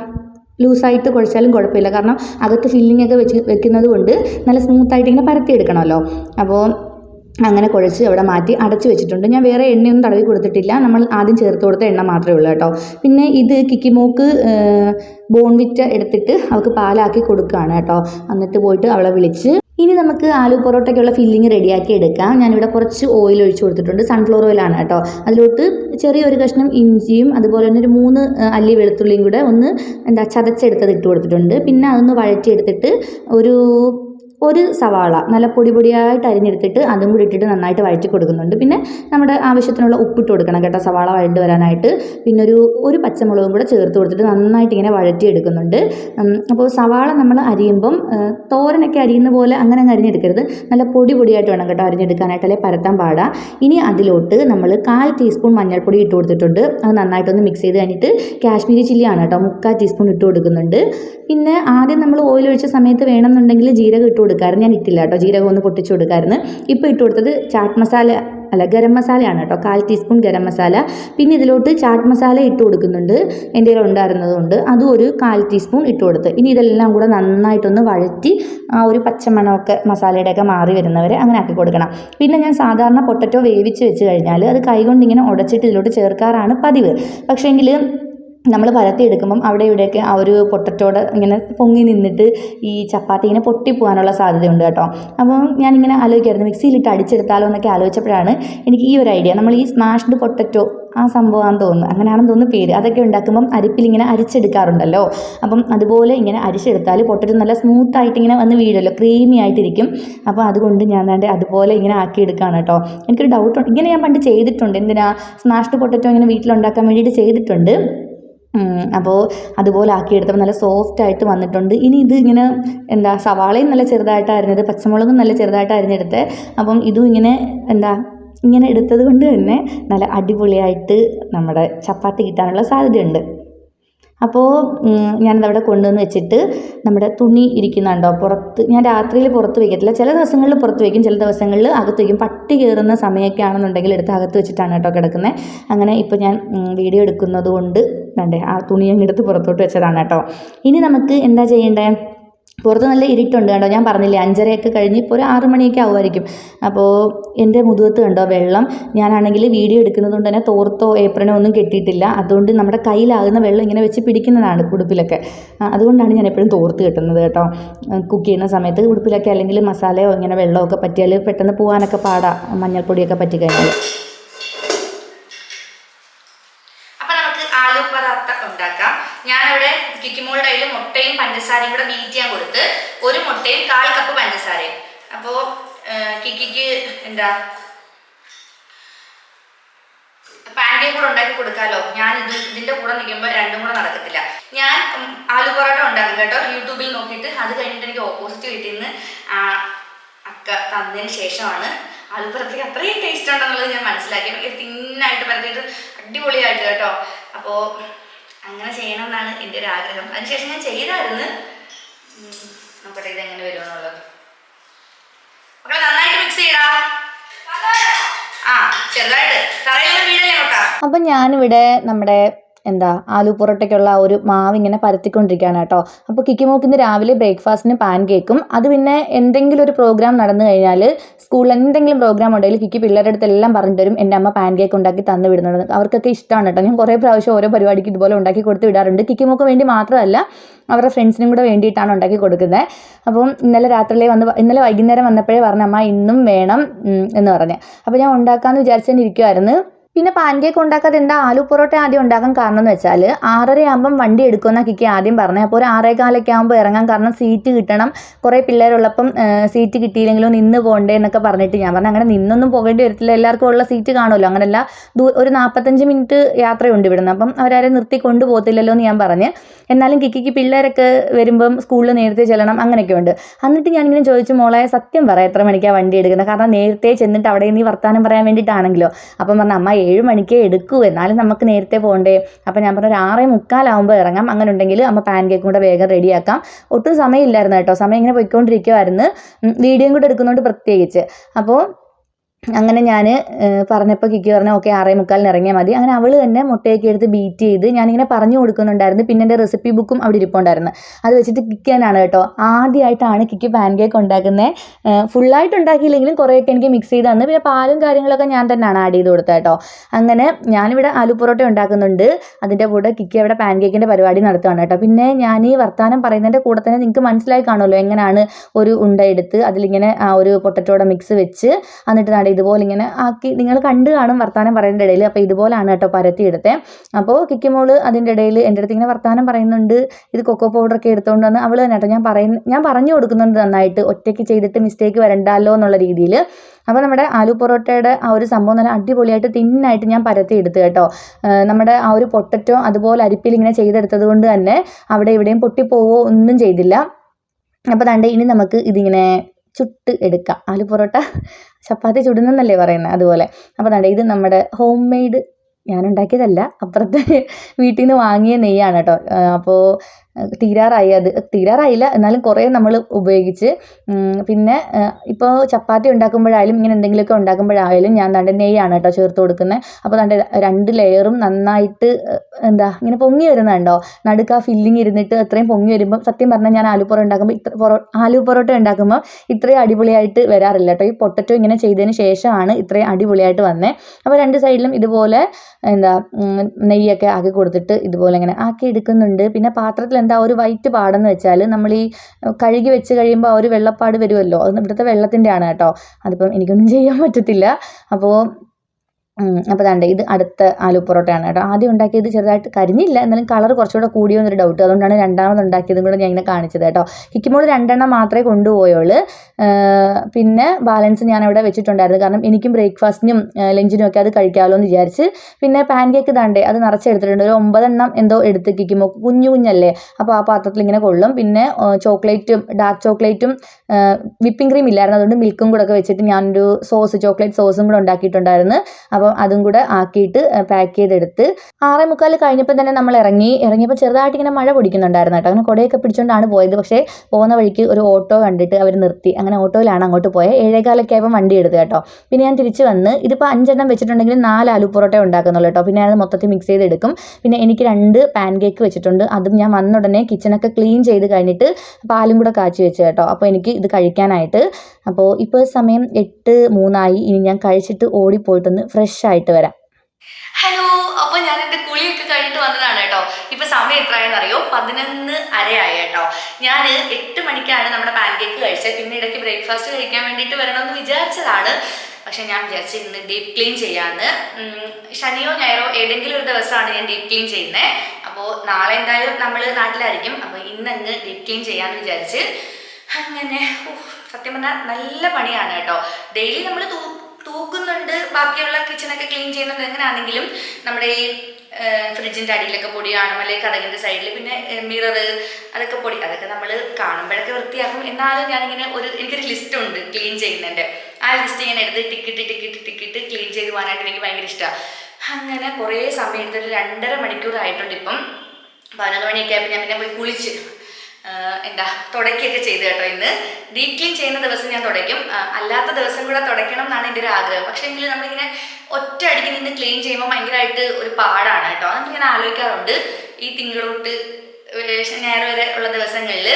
ലൂസായിട്ട് കുഴച്ചാലും കുഴപ്പമില്ല. കാരണം അകത്ത് ഫില്ലിംഗ് ഒക്കെ വെച്ച് വെക്കുന്നത് കൊണ്ട് നല്ല സ്മൂത്തായിട്ട് ഇങ്ങനെ പരത്തിയെടുക്കണമല്ലോ. അപ്പോൾ അങ്ങനെ കുഴച്ച് അവിടെ മാറ്റി അടച്ചു വെച്ചിട്ടുണ്ട്. ഞാൻ വേറെ എണ്ണയൊന്നും തടവി കൊടുത്തിട്ടില്ല. നമ്മൾ ആദ്യം ചേർത്ത് കൊടുത്ത എണ്ണ മാത്രമേ ഉള്ളൂ കേട്ടോ. പിന്നെ ഇത് കിക്കിമോക്ക് ബോൺവിറ്റ എടുത്തിട്ട് അവൾക്ക് പാലാക്കി കൊടുക്കുകയാണ് കേട്ടോ. എന്നിട്ട് പോയിട്ട് അവളെ വിളിച്ച് ഇനി നമുക്ക് ആലു പൊറോട്ടയ്ക്കുള്ള ഫില്ലിങ് റെഡിയാക്കി എടുക്കാം. ഞാനിവിടെ കുറച്ച് ഓയിൽ ഒഴിച്ച് കൊടുത്തിട്ടുണ്ട്. സൺഫ്ലവർ ഓയിലാണ് കേട്ടോ. അതിലോട്ട് ചെറിയൊരു കഷ്ണം ഇഞ്ചിയും അതുപോലെ തന്നെ ഒരു മൂന്ന് അല്ലി വെളുത്തുള്ളിയും കൂടെ ഒന്ന് എന്താ ചതച്ചെടുത്തത് ഇട്ട് കൊടുത്തിട്ടുണ്ട്. പിന്നെ അതൊന്ന് വഴറ്റിയെടുത്തിട്ട് ഒരു ഒരു സവാള നല്ല പൊടി പൊടിയായിട്ട് അരിഞ്ഞെടുത്തിട്ട് അതും കൂടി ഇട്ടിട്ട് നന്നായിട്ട് വഴറ്റി കൊടുക്കുന്നുണ്ട്. പിന്നെ നമ്മുടെ ആവശ്യത്തിനുള്ള ഉപ്പിട്ട് കൊടുക്കണം കേട്ടോ സവാള വഴണ്ട് വരാനായിട്ട്. പിന്നെ ഒരു ഒരു പച്ചമുളകും കൂടെ ചേർത്ത് കൊടുത്തിട്ട് നന്നായിട്ട് ഇങ്ങനെ വഴറ്റി എടുക്കുന്നുണ്ട്. അപ്പോൾ സവാള നമ്മൾ അരിയുമ്പം തോരനൊക്കെ അരിയുന്ന പോലെ അങ്ങനെ അങ്ങ് അരിഞ്ഞെടുക്കരുത്. നല്ല പൊടി പൊടിയായിട്ട് വേണം കേട്ടോ അരിഞ്ഞെടുക്കാനായിട്ട് അല്ലെങ്കിൽ പരത്താൻ പാടാ. ഇനി അതിലോട്ട് നമ്മൾ കാൽ ടീസ്പൂൺ മഞ്ഞൾപ്പൊടി ഇട്ട് കൊടുത്തിട്ടുണ്ട്. അത് നന്നായിട്ടൊന്ന് മിക്സ് ചെയ്ത് കഴിഞ്ഞിട്ട് കാശ്മീരി ചില്ലിയാണ് കേട്ടോ മുക്കാൽ ടീസ്പൂൺ ഇട്ട് കൊടുക്കുന്നുണ്ട്. പിന്നെ ആദ്യം നമ്മൾ ഓയിൽ ഒഴിച്ച സമയത്ത് വേണമെന്നുണ്ടെങ്കിൽ ജീരകം ഇട്ട് കൊടുക്കാമായിരുന്നു ഞാൻ ഇട്ടില്ല കേട്ടോ. ജീരകം ഒന്ന് പൊട്ടിച്ച് കൊടുക്കാറുണ്ട് ഇപ്പോൾ ഇട്ട് കൊടുത്തത് ചാട്ട് മസാല അല്ല ഗരം മസാലയാണ് കേട്ടോ. കാൽ ടീസ്പൂൺ ഗരം മസാല. പിന്നെ ഇതിലോട്ട് ചാട്ട് മസാല ഇട്ട് കൊടുക്കുന്നുണ്ട്. എന്റെ കയ്യിൽ ഉണ്ടായിരുന്നതുകൊണ്ട് അതും ഒരു കാൽ ടീസ്പൂൺ ഇട്ട് കൊടുത്ത്. ഇനി ഇതെല്ലാം കൂടെ നന്നായിട്ടൊന്ന് വഴറ്റി ആ ഒരു പച്ചമണമൊക്കെ മസാലയുടെയൊക്കെ മാറി വരുന്നവരെ അങ്ങനെ ആക്കി കൊടുക്കണം. പിന്നെ ഞാൻ സാധാരണ പൊട്ടറ്റോ വേവിച്ച് വെച്ച് കഴിഞ്ഞാൽ അത് കൈകൊണ്ട് ഇങ്ങനെ ഉടച്ചിട്ട് ഇതിലോട്ട് ചേർക്കാറാണ് പതിവ്. പക്ഷേങ്കിൽ നമ്മൾ പരത്തി എടുക്കുമ്പം അവിടെ ഇവിടെയൊക്കെ ആ ഒരു പൊട്ടറ്റോട് ഇങ്ങനെ പൊങ്ങി നിന്നിട്ട് ഈ ചപ്പാത്തി ഇങ്ങനെ പൊട്ടിപ്പോകാനുള്ള സാധ്യതയുണ്ട് കേട്ടോ. അപ്പം ഞാനിങ്ങനെ ആലോചിക്കായിരുന്നു മിക്സിയിലിട്ട് അടിച്ചെടുത്താലോ എന്നൊക്കെ ആലോചിച്ചപ്പോഴാണ് എനിക്ക് ഈ ഒരു ഐഡിയ നമ്മൾ ഈ സ്മാഷ്ഡ് പൊട്ടറ്റോ ആ സംഭവമാണെന്ന് തോന്നുന്നു. അങ്ങനെയാണെന്ന് തോന്നുന്നു പേര്. അതൊക്കെ ഉണ്ടാക്കുമ്പം അരിപ്പിൽ ഇങ്ങനെ അരിച്ചെടുക്കാറുണ്ടല്ലോ. അപ്പം അതുപോലെ ഇങ്ങനെ അരിച്ചെടുത്താൽ പൊട്ടറ്റ് നല്ല സ്മൂത്തായിട്ട് ഇങ്ങനെ വന്ന് വീഴല്ലോ ക്രീമി ആയിട്ടിരിക്കും. അപ്പോൾ അതുകൊണ്ട് ഞാൻ വേണ്ട അതുപോലെ ഇങ്ങനെ ആക്കിയെടുക്കുകയാണ് കേട്ടോ. എനിക്കൊരു ഡൗട്ടുണ്ട് ഇങ്ങനെ ഞാൻ പണ്ട് ചെയ്തിട്ടുണ്ട്. എന്തിനാ സ്മാഷ്ഡ് പൊട്ടറ്റോ ഇങ്ങനെ വീട്ടിലുണ്ടാക്കാൻ വേണ്ടിയിട്ട് ചെയ്തിട്ടുണ്ട്. അപ്പോൾ അതുപോലെ ആക്കിയെടുത്തപ്പോൾ നല്ല സോഫ്റ്റ് ആയിട്ട് വന്നിട്ടുണ്ട്. ഇനി ഇത് ഇങ്ങനെ എന്താ സവാളയും നല്ല ചെറുതായിട്ട് അരിഞ്ഞത് പച്ചമുളകും നല്ല ചെറുതായിട്ട് അരിഞ്ഞെടുത്ത് അപ്പം ഇതും ഇങ്ങനെ എന്താ ഇങ്ങനെ എടുത്തത് കൊണ്ട് തന്നെ നല്ല അടിപൊളിയായിട്ട് നമ്മുടെ ചപ്പാത്തി കിട്ടാനുള്ള സാധ്യതയുണ്ട്. അപ്പോൾ ഞാനതവിടെ കൊണ്ടുവന്ന് വെച്ചിട്ട് നമ്മുടെ തുണി ഇരിക്കുന്നുണ്ടോ? പുറത്ത് ഞാൻ രാത്രിയിൽ പുറത്ത് വയ്ക്കത്തില്ല ചില ദിവസങ്ങളിൽ പുറത്ത് വയ്ക്കും ചില ദിവസങ്ങളിൽ അകത്ത് വയ്ക്കും പട്ടി കയറുന്ന സമയമൊക്കെ ആണെന്നുണ്ടെങ്കിൽ എടുത്ത് അകത്ത് വെച്ചിട്ടാണ് കേട്ടോ കിടക്കുന്നത് അങ്ങനെ ഇപ്പോൾ ഞാൻ വീഡിയോ എടുക്കുന്നത് കൊണ്ട് വേണ്ടേ ആ തുണി അങ്ങ് എടുത്ത് പുറത്തോട്ട് വെച്ചതാണ് കേട്ടോ. ഇനി നമുക്ക് എന്താ ചെയ്യേണ്ടത് പുറത്ത് നല്ല ഇരുട്ടുണ്ട് കേട്ടോ ഞാൻ പറഞ്ഞില്ലേ അഞ്ചരയൊക്കെ കഴിഞ്ഞ് ഇപ്പോൾ ഒരു ആറ് മണിയൊക്കെ ആവുമായിരിക്കും. അപ്പോൾ എന്റെ മുതുകത്ത് കണ്ടോ വെള്ളം? ഞാനാണെങ്കിൽ വീഡിയോ എടുക്കുന്നത് കൊണ്ട് തന്നെ തോർത്തോ ഏപ്രണോ ഒന്നും കെട്ടിയിട്ടില്ല. അതുകൊണ്ട് നമ്മുടെ കയ്യിലാകുന്ന വെള്ളം ഇങ്ങനെ വെച്ച് പിടിക്കുന്നതാണ് ഉടുപ്പിലൊക്കെ. അതുകൊണ്ടാണ് ഞാൻ എപ്പോഴും തോർത്ത് കെട്ടുന്നത് കേട്ടോ. കുക്ക് ചെയ്യുന്ന സമയത്ത് ഉടുപ്പിലൊക്കെ അല്ലെങ്കിൽ മസാലയോ ഇങ്ങനെ വെള്ളമൊക്കെ പറ്റിയാൽ പെട്ടെന്ന് പോകാനൊക്കെ പാടാം മഞ്ഞൾപ്പൊടിയൊക്കെ പറ്റിക്കഴിഞ്ഞാൽ കിക്കിമോളുടെ കയ്യിൽ മുട്ടയും പഞ്ചസാരയും കൂടെ ബീറ്റ് ചെയ്യാൻ കൊടുത്ത് ഒരു മുട്ടയും കാൽ കപ്പ് പഞ്ചസാരയും. അപ്പോ കിക്കിക്ക് എന്താ? പാൻകേക്ക് കൂടെ ഉണ്ടാക്കി കൊടുക്കാലോ? ഞാൻ ഇത് ഇതിന്റെ കൂടെ നിൽക്കുമ്പോൾ രണ്ടും കൂടെ നടക്കത്തില്ല. ഞാൻ ആലു പൊറോട്ട ഉണ്ടാക്കും കേട്ടോ. യൂട്യൂബിൽ നോക്കിയിട്ട് അത് കഴിഞ്ഞിട്ട് എനിക്ക് ഓപ്പോസിറ്റ് വീട്ടിൽ നിന്ന് അക്ക തന്നതിന് ശേഷമാണ് ആലു പൊറോട്ടയ്ക്ക് അത്രയും ടേസ്റ്റ് ഉണ്ടെന്നുള്ളത് ഞാൻ മനസ്സിലാക്കി. തിന്നായിട്ട് പരത്തിയിട്ട് അടിപൊളിയായിട്ട് കേട്ടോ. അപ്പോൾ അങ്ങനെ ചെയ്യണം എന്നാണ് എന്റെ ഒരു ആഗ്രഹം. അതിനുശേഷം ഞാൻ ചെയ്തായിരുന്നു. നോക്കട്ടെ ഇതെങ്ങനെ വരുമെന്നുള്ളത്. മക്കളെ നന്നായിട്ട് മിക്സ് ചെയ്യടാ. ആ ചെറുതായിട്ട്. തറയിലൊന്നും വീടല്ലേ നോട്ടാ അപ്പം ഞാനിവിടെ നമ്മുടെ എന്താ ആലു പൊറോട്ടയ്ക്കുള്ള ഒരു മാവ് ഇങ്ങനെ പരത്തിക്കൊണ്ടിരിക്കുകയാണ് കേട്ടോ. അപ്പോൾ കിക്കിമോക്കിന്ന് രാവിലെ ബ്രേക്ക്ഫാസ്റ്റിന് പാൻ കേക്കും അത് പിന്നെ എന്തെങ്കിലും ഒരു പ്രോഗ്രാം നടന്നു കഴിഞ്ഞാൽ സ്കൂളിൽ എന്തെങ്കിലും പ്രോഗ്രാം ഉണ്ടെങ്കിൽ കിക്കി പിള്ളേരുടെ അടുത്ത് എല്ലാം പറഞ്ഞു തരും എന്റെ അമ്മ പാൻ കേക്ക് ഉണ്ടാക്കി തന്നു വിടുന്നുണ്ട്. അവർക്കൊക്കെ ഇഷ്ടമാണ് കേട്ടോ. ഞാൻ കുറേ പ്രാവശ്യം ഓരോ പരിപാടിക്ക് ഇതുപോലെ ഉണ്ടാക്കി കൊടുത്ത് വിടാറുണ്ട്. കിക്കിമോക്ക് വേണ്ടി മാത്രമല്ല അവരുടെ ഫ്രണ്ട്സിനും കൂടെ വേണ്ടിയിട്ടാണ് ഉണ്ടാക്കി കൊടുക്കുന്നത്. അപ്പം ഇന്നലെ രാത്രിയിലെ വന്ന് ഇന്നലെ വൈകുന്നേരം വന്നപ്പോഴേ പറഞ്ഞ അമ്മ ഇന്നും വേണം എന്ന് പറഞ്ഞ്. അപ്പോൾ ഞാൻ ഉണ്ടാക്കാമെന്ന് വിചാരിച്ചു തന്നെ ഇരിക്കുമായിരുന്നു പിന്നെ പാൻകേക്ക് ഉണ്ടാക്കാതെ എന്താ ആലു പൊറോട്ട ആദ്യം ഉണ്ടാക്കാൻ കാരണം എന്ന് വെച്ചാൽ ആറര ആകുമ്പം വണ്ടി എടുക്കുമെന്ന കിക്കി ആദ്യം പറഞ്ഞത്. അപ്പോൾ ഒരു ആറേ കാലൊക്കെ ആകുമ്പോൾ ഇറങ്ങാൻ കാരണം സീറ്റ് കിട്ടണം. കുറേ പിള്ളേരുള്ളപ്പം സീറ്റ് കിട്ടിയില്ലെങ്കിലോ നിന്ന് പോകണ്ടേ എന്നൊക്കെ പറഞ്ഞിട്ട് ഞാൻ പറഞ്ഞു. അങ്ങനെ നിന്നൊന്നും പോകേണ്ടി വരത്തില്ല. എല്ലാവർക്കും ഉള്ള സീറ്റ് കാണുമല്ലോ. അങ്ങനെയല്ല ഒരു നാൽപ്പത്തഞ്ച് മിനിറ്റ് യാത്രയുണ്ട് ഇവിടുന്ന്. അപ്പം അവരാരും നിർത്തി കൊണ്ടുപോകത്തില്ലല്ലോ എന്ന് ഞാൻ പറഞ്ഞ്. എന്നാലും കിക്കിക്ക് പിള്ളേരൊക്കെ വരുമ്പം സ്കൂളിൽ നേരത്തെ ചെല്ലണം അങ്ങനെയൊക്കെ ഉണ്ട്. എന്നിട്ട് ഞാനിങ്ങനെ ചോദിച്ചു മോളെ സത്യം പറയാം എത്ര മണിക്കാണ് വണ്ടി എടുക്കുന്നത്? കാരണം നേരത്തെ ചെന്നിട്ട് അവിടെ നീ വർത്തമാനം പറയാൻ വേണ്ടിയിട്ടാണെങ്കിലോ? അപ്പം പറഞ്ഞു അമ്മ ഏഴ് മണിക്ക് എടുക്കൂ. എന്നാലും നമുക്ക് നേരത്തെ പോകണ്ടേ അപ്പം ഞാൻ പറഞ്ഞു ഒരു ആറേ മുക്കാലാവുമ്പോൾ ഇറങ്ങാം. അങ്ങനെ ഉണ്ടെങ്കിൽ അമ്മ പാൻ കേക്കും കൂടെ വേഗം റെഡിയാക്കാം. ഒട്ടും സമയമില്ലായിരുന്നു കേട്ടോ. സമയം ഇങ്ങനെ പോയിക്കൊണ്ടിരിക്കുമായിരുന്നു വീഡിയോയും കൂടെ എടുക്കുന്നതുകൊണ്ട് പ്രത്യേകിച്ച്. അപ്പോൾ അങ്ങനെ ഞാൻ പറഞ്ഞപ്പോൾ കിക്കി പറഞ്ഞു ഓക്കെ ആറേ മുക്കാലിന് ഇറങ്ങിയാൽ മതി. അങ്ങനെ അവൾ തന്നെ മുട്ടയൊക്കെ എടുത്ത് ബീറ്റ് ചെയ്ത് ഞാനിങ്ങനെ പറഞ്ഞു കൊടുക്കുന്നുണ്ടായിരുന്നു. പിന്നെ എന്റെ റെസിപ്പി ബുക്കും അവിടെ ഇരിപ്പുണ്ടായിരുന്നു. അത് വെച്ചിട്ട് കിക്കാനാണ് കേട്ടോ. ആദ്യമായിട്ടാണ് കിക്കി പാൻ കേക്ക് ഉണ്ടാക്കുന്നത് ഫുള്ളായിട്ട് ഉണ്ടാക്കിയില്ലെങ്കിലും കുറേയൊക്കെ എനിക്ക് മിക്സ് ചെയ്ത് തന്നു. പിന്നെ പാലും കാര്യങ്ങളൊക്കെ ഞാൻ തന്നെയാണ് ആഡ് ചെയ്ത് കൊടുത്തത് കേട്ടോ. അങ്ങനെ ഞാനിവിടെ ആലു പൊറോട്ട ഉണ്ടാക്കുന്നുണ്ട്. അതിന്റെ കൂടെ കിക്കി അവിടെ പാൻ കേക്കിന്റെ പരിപാടി നടത്തുകയാണ് കേട്ടോ. പിന്നെ ഞാൻ ഈ വർത്തമാനം പറയുന്നതിന്റെ കൂടെ തന്നെ നിങ്ങൾക്ക് മനസ്സിലായി കാണുമല്ലോ എങ്ങനെയാണ് ഒരു ഉണ്ട എടുത്ത് അതിലിങ്ങനെ ആ ഒരു പൊട്ടറ്റോടെ മിക്സ് വെച്ച് എന്നിട്ട് നാടെ ഇതുപോലെ ഇങ്ങനെ ആക്കി നിങ്ങൾ കണ്ട് കാണും വർത്തമാനം പറയുന്നതിന്റെ ഇടയിൽ. അപ്പോൾ ഇതുപോലാണ് കേട്ടോ പരത്തിയെടുത്തത് അപ്പോൾ കിക്കിമോൾ അതിന്റെ ഇടയിൽ എന്റെ അടുത്ത് ഇങ്ങനെ വർത്തമാനം പറയുന്നുണ്ട്. ഇത് കൊക്കോ പൗഡറൊക്കെ എടുത്തുകൊണ്ട് വന്ന് അവൾ തന്നെ കേട്ടോ ഞാൻ പറയുന്ന ഞാൻ പറഞ്ഞു കൊടുക്കുന്നുണ്ട് നന്നായിട്ട്. ഒറ്റയ്ക്ക് ചെയ്തിട്ട് മിസ്റ്റേക്ക് വരണ്ടല്ലോ എന്നുള്ള രീതിയിൽ. അപ്പോൾ നമ്മുടെ ആലു പൊറോട്ടയുടെ ആ ഒരു സംഭവം നല്ല അടിപൊളിയായിട്ട് തിന്നായിട്ട് ഞാൻ പരത്തി എടുത്തു കേട്ടോ. നമ്മുടെ ആ ഒരു പൊട്ടറ്റോ അതുപോലെ അരിപ്പിൽ ഇങ്ങനെ ചെയ്തെടുത്തത് കൊണ്ട് തന്നെ അവിടെ ഇവിടെയും പൊട്ടിപ്പോവോ ഒന്നും ചെയ്തില്ല. അപ്പോൾ ദാണ്ടെ ഇനി നമുക്ക് ഇതിങ്ങനെ ചുട്ട് എടുക്കുക ആലു പൊറോട്ട ചപ്പാത്തി ചുടുന്നെന്നല്ലേ പറയുന്നത് അതുപോലെ. അപ്പോൾ ദാണ്ടെ ഇത് നമ്മുടെ ഹോം മെയ്ഡ് ഞാൻ ഉണ്ടാക്കിയതല്ല അപ്പുറത്തെ വീട്ടിൽ നിന്ന് വാങ്ങിയ നെയ്യാണ് കേട്ടോ അപ്പോൾ തീരാറായി. അത് തീരാറായില്ല. എന്നാലും കുറേ നമ്മൾ ഉപയോഗിച്ച് പിന്നെ ഇപ്പോൾ ചപ്പാത്തി ഉണ്ടാക്കുമ്പോഴായാലും ഇങ്ങനെ എന്തെങ്കിലുമൊക്കെ ഉണ്ടാക്കുമ്പോഴായാലും ഞാൻ തന്റെ നെയ്യാണ് കേട്ടോ ചേർത്ത് കൊടുക്കുന്നത് അപ്പോൾ തന്റെ രണ്ട് ലെയറും നന്നായിട്ട് എന്താ ഇങ്ങനെ പൊങ്ങി വരുന്നുണ്ടോ? നടുക്ക് ആ ഫില്ലിങ് ഇരുന്നിട്ട് അത്രയും പൊങ്ങി വരുമ്പോൾ സത്യം പറഞ്ഞാൽ ഞാൻ ആലു പൊറോട്ട ഉണ്ടാക്കുമ്പോൾ ഇത്ര പൊറോ ആലു പൊറോട്ട ഉണ്ടാക്കുമ്പോൾ ഇത്രയും അടിപൊളിയായിട്ട് വരാറില്ല കേട്ടോ. ഈ പൊട്ടറ്റോ ഇങ്ങനെ ചെയ്തതിന് ശേഷമാണ് ഇത്രയും അടിപൊളിയായിട്ട് വന്നത് അപ്പോൾ രണ്ട് സൈഡിലും ഇതുപോലെ എന്താ നെയ്യൊക്കെ ആക്കി കൊടുത്തിട്ട് ഇതുപോലെ ഇങ്ങനെ ആക്കി എടുക്കുന്നുണ്ട് പിന്നെ പാത്രത്തിൽ എന്താ ഒരു വൈറ്റ് പാടെന്ന് വെച്ചാൽ നമ്മൾ ഈ കഴുകി വെച്ച് കഴിയുമ്പോൾ ആ ഒരു വെള്ളപ്പാട് വരുമല്ലോ. അത് ഇവിടുത്തെ വെള്ളത്തിന്റെ ആണ് കേട്ടോ. അതിപ്പം എനിക്കൊന്നും ചെയ്യാൻ പറ്റത്തില്ല. അപ്പോൾ അപ്പോൾ ദാണ്ടേ ഇത് അടുത്ത ആലു പൊറോട്ടയാണ് കേട്ടോ. ആദ്യം ഉണ്ടാക്കിയത് ചെറുതായിട്ട് കരിഞ്ഞില്ല എന്നാലും കളർ കുറച്ചുകൂടെ കൂടിയോ എന്നൊരു ഡൗട്ട് അതുകൊണ്ടാണ് രണ്ടാമത് ഉണ്ടാക്കിയതും കൂടെ ഞാൻ ഇങ്ങനെ കാണിച്ചത് കേട്ടോ. ഹിക്കിമോൾ രണ്ടെണ്ണം മാത്രമേ കൊണ്ടുപോയുള്ളൂ. പിന്നെ ബാലൻസ് ഞാൻ അവിടെ വെച്ചിട്ടുണ്ടായിരുന്നു. കാരണം എനിക്കും ബ്രേക്ക്ഫാസ്റ്റിനും ലഞ്ചിനും ഒക്കെ അത് കഴിക്കാമല്ലോ എന്ന് വിചാരിച്ച് പിന്നെ പാൻ കേക്ക് ദാണ്ടേ അത് നിറച്ചെടുത്തിട്ടുണ്ട്. ഒരു ഒമ്പതെണ്ണം എന്തോ എടുത്ത് കിക്കുമ്പോൾ കുഞ്ഞു കുഞ്ഞല്ലേ? അപ്പോൾ ആ പാത്രത്തിൽ ഇങ്ങനെ കൊള്ളും. പിന്നെ ചോക്ലേറ്റും ഡാർക്ക് ചോക്ലേറ്റും വിപ്പിംഗ് ക്രീം ഇല്ലായിരുന്നു. അതുകൊണ്ട് മിൽക്കും കൂടെ ഒക്കെ വെച്ചിട്ട് ഞാനൊരു സോസ് ചോക്ലേറ്റ് സോസും കൂടെ ഉണ്ടാക്കിയിട്ടുണ്ടായിരുന്നു. അപ്പോൾ അതും കൂടെ ആക്കിയിട്ട് പാക്ക് ചെയ്തെടുത്ത് ആറേ മുക്കാൽ കഴിഞ്ഞപ്പോൾ തന്നെ നമ്മൾ ഇറങ്ങി. ഇറങ്ങിയപ്പോൾ ചെറുതായിട്ട് ഇങ്ങനെ മഴ പൊടിക്കുന്നുണ്ടായിരുന്നു കേട്ടോ. അങ്ങനെ കുടയൊക്കെ പിടിച്ചുകൊണ്ടാണ് പോയത്. പക്ഷേ പോകുന്ന വഴിക്ക് ഒരു ഓട്ടോ കണ്ടിട്ട് അവർ നിർത്തി. അങ്ങനെ ഓട്ടോയിലാണ് അങ്ങോട്ട് പോയത് ഏഴേകാലൊക്കെ ആയപ്പോൾ വണ്ടി എടുത്ത് കേട്ടോ. പിന്നെ ഞാൻ തിരിച്ച് വന്ന് ഇതിപ്പോൾ അഞ്ചെണ്ണം വെച്ചിട്ടുണ്ടെങ്കിൽ നാല് ആലു പൊറോട്ട ഉണ്ടാക്കുന്നുള്ളൂ കേട്ടോ. പിന്നെ അത് മൊത്തത്തിൽ മിക്സ് ചെയ്തെടുക്കും. പിന്നെ എനിക്ക് രണ്ട് പാൻ കേക്ക് വെച്ചിട്ടുണ്ട്. അതും ഞാൻ വന്ന ഉടനെ കിച്ചണൊക്കെ ക്ലീൻ ചെയ്ത് കഴിഞ്ഞിട്ട് പാലും കൂടെ കാച്ചി വെച്ച് കേട്ടോ. അപ്പോൾ എനിക്ക് ഇത് കഴിക്കാനായിട്ട്. അപ്പോൾ ഇപ്പോൾ സമയം എട്ട് മൂന്നായി. ഇനി ഞാൻ കഴിച്ചിട്ട് ഓടിപ്പോയിട്ടൊന്ന് ഫ്രഷ് ആയിട്ട് വരാം. ഹലോ അപ്പൊ ഞാൻ എന്റെ കുളിയൊക്കെ കഴിഞ്ഞിട്ട് വന്നതാണ് കേട്ടോ. ഇപ്പൊ സമയം എത്രയായെന്ന് അറിയോ പതിനൊന്ന് അരയായി കേട്ടോ. ഞാൻ എട്ട് മണിക്കാണ് നമ്മുടെ പാൻ കേക്ക് കഴിച്ചത്. പിന്നെ ഇടയ്ക്ക് ബ്രേക്ക്ഫാസ്റ്റ് കഴിക്കാൻ വേണ്ടിയിട്ട് വരണമെന്ന് വിചാരിച്ചതാണ്. പക്ഷെ ഞാൻ വിചാരിച്ചു ഇന്ന് ഡീപ് ക്ലീൻ ചെയ്യാന്ന്. ശനിയോ ഞായറോ ഏതെങ്കിലും ഒരു ദിവസമാണ് ഞാൻ ഡീപ് ക്ലീൻ ചെയ്യുന്നത് അപ്പോൾ നാളെ എന്തായാലും നമ്മൾ നാട്ടിലായിരിക്കും. അപ്പോൾ ഇന്നങ്ങ് ഡീപ് ക്ലീൻ ചെയ്യാന്ന് വിചാരിച്ച് അങ്ങനെ സത്യം പറഞ്ഞാൽ നല്ല പണിയാണ് കേട്ടോ. ഡെയിലി നമ്മൾ തൂ തൂക്കുന്നുണ്ട് ബാക്കിയുള്ള കിച്ചണൊക്കെ ക്ലീൻ ചെയ്യുന്നുണ്ട് എങ്ങനെയാണെങ്കിലും നമ്മുടെ ഈ ഫ്രിഡ്ജിന്റെ അടിയിലൊക്കെ പൊടിയാണ് അല്ലെങ്കിൽ കഥകിന്റെ സൈഡിൽ പിന്നെ മിറർ അതൊക്കെ പൊടി അതൊക്കെ നമ്മൾ കാണുമ്പോഴൊക്കെ വൃത്തിയാക്കും. എന്നാലും ഞാനിങ്ങനെ ഒരു എനിക്കൊരു ലിസ്റ്റ് ഉണ്ട് ക്ലീൻ ചെയ്യുന്നതിന്റെ ആ ലിസ്റ്റ് ഇങ്ങനെ എടുത്ത് ടിക്കിട്ട് ടിക്കിട്ട് ടിക്കിട്ട് ക്ലീൻ ചെയ്ത് പോകാനായിട്ട് എനിക്ക് ഭയങ്കര ഇഷ്ടമാണ് അങ്ങനെ കുറേ സമയം എടുത്തിട്ട് രണ്ടര മണിക്കൂറായിട്ടുണ്ട് ഇപ്പം. പതിനൊന്ന് മണിയൊക്കെ ആയപ്പോൾ ഞാൻ പിന്നെ പോയി കുളിച്ച്. എന്താ തുടയ്ക്കുകയൊക്കെ ചെയ്ത് കേട്ടോ ഇന്ന്. ഡീപ് ക്ലീൻ ചെയ്യുന്ന ദിവസം ഞാൻ തുടയ്ക്കും. അല്ലാത്ത ദിവസം കൂടെ തുടയ്ക്കണം എന്നാണ് എന്റെ ഒരു ആഗ്രഹം. പക്ഷേ എങ്കിൽ നമ്മളിങ്ങനെ ഒറ്റ അടിക്ക് നിന്ന് ക്ലീൻ ചെയ്യുമ്പോൾ ഭയങ്കരമായിട്ട് ഒരു പാടാണ് കേട്ടോ. അതൊക്കെ ഞാൻ ആലോചിക്കാറുണ്ട്. ഈ ഏഹ് ഞായർ വരെ ഉള്ള ദിവസങ്ങളിൽ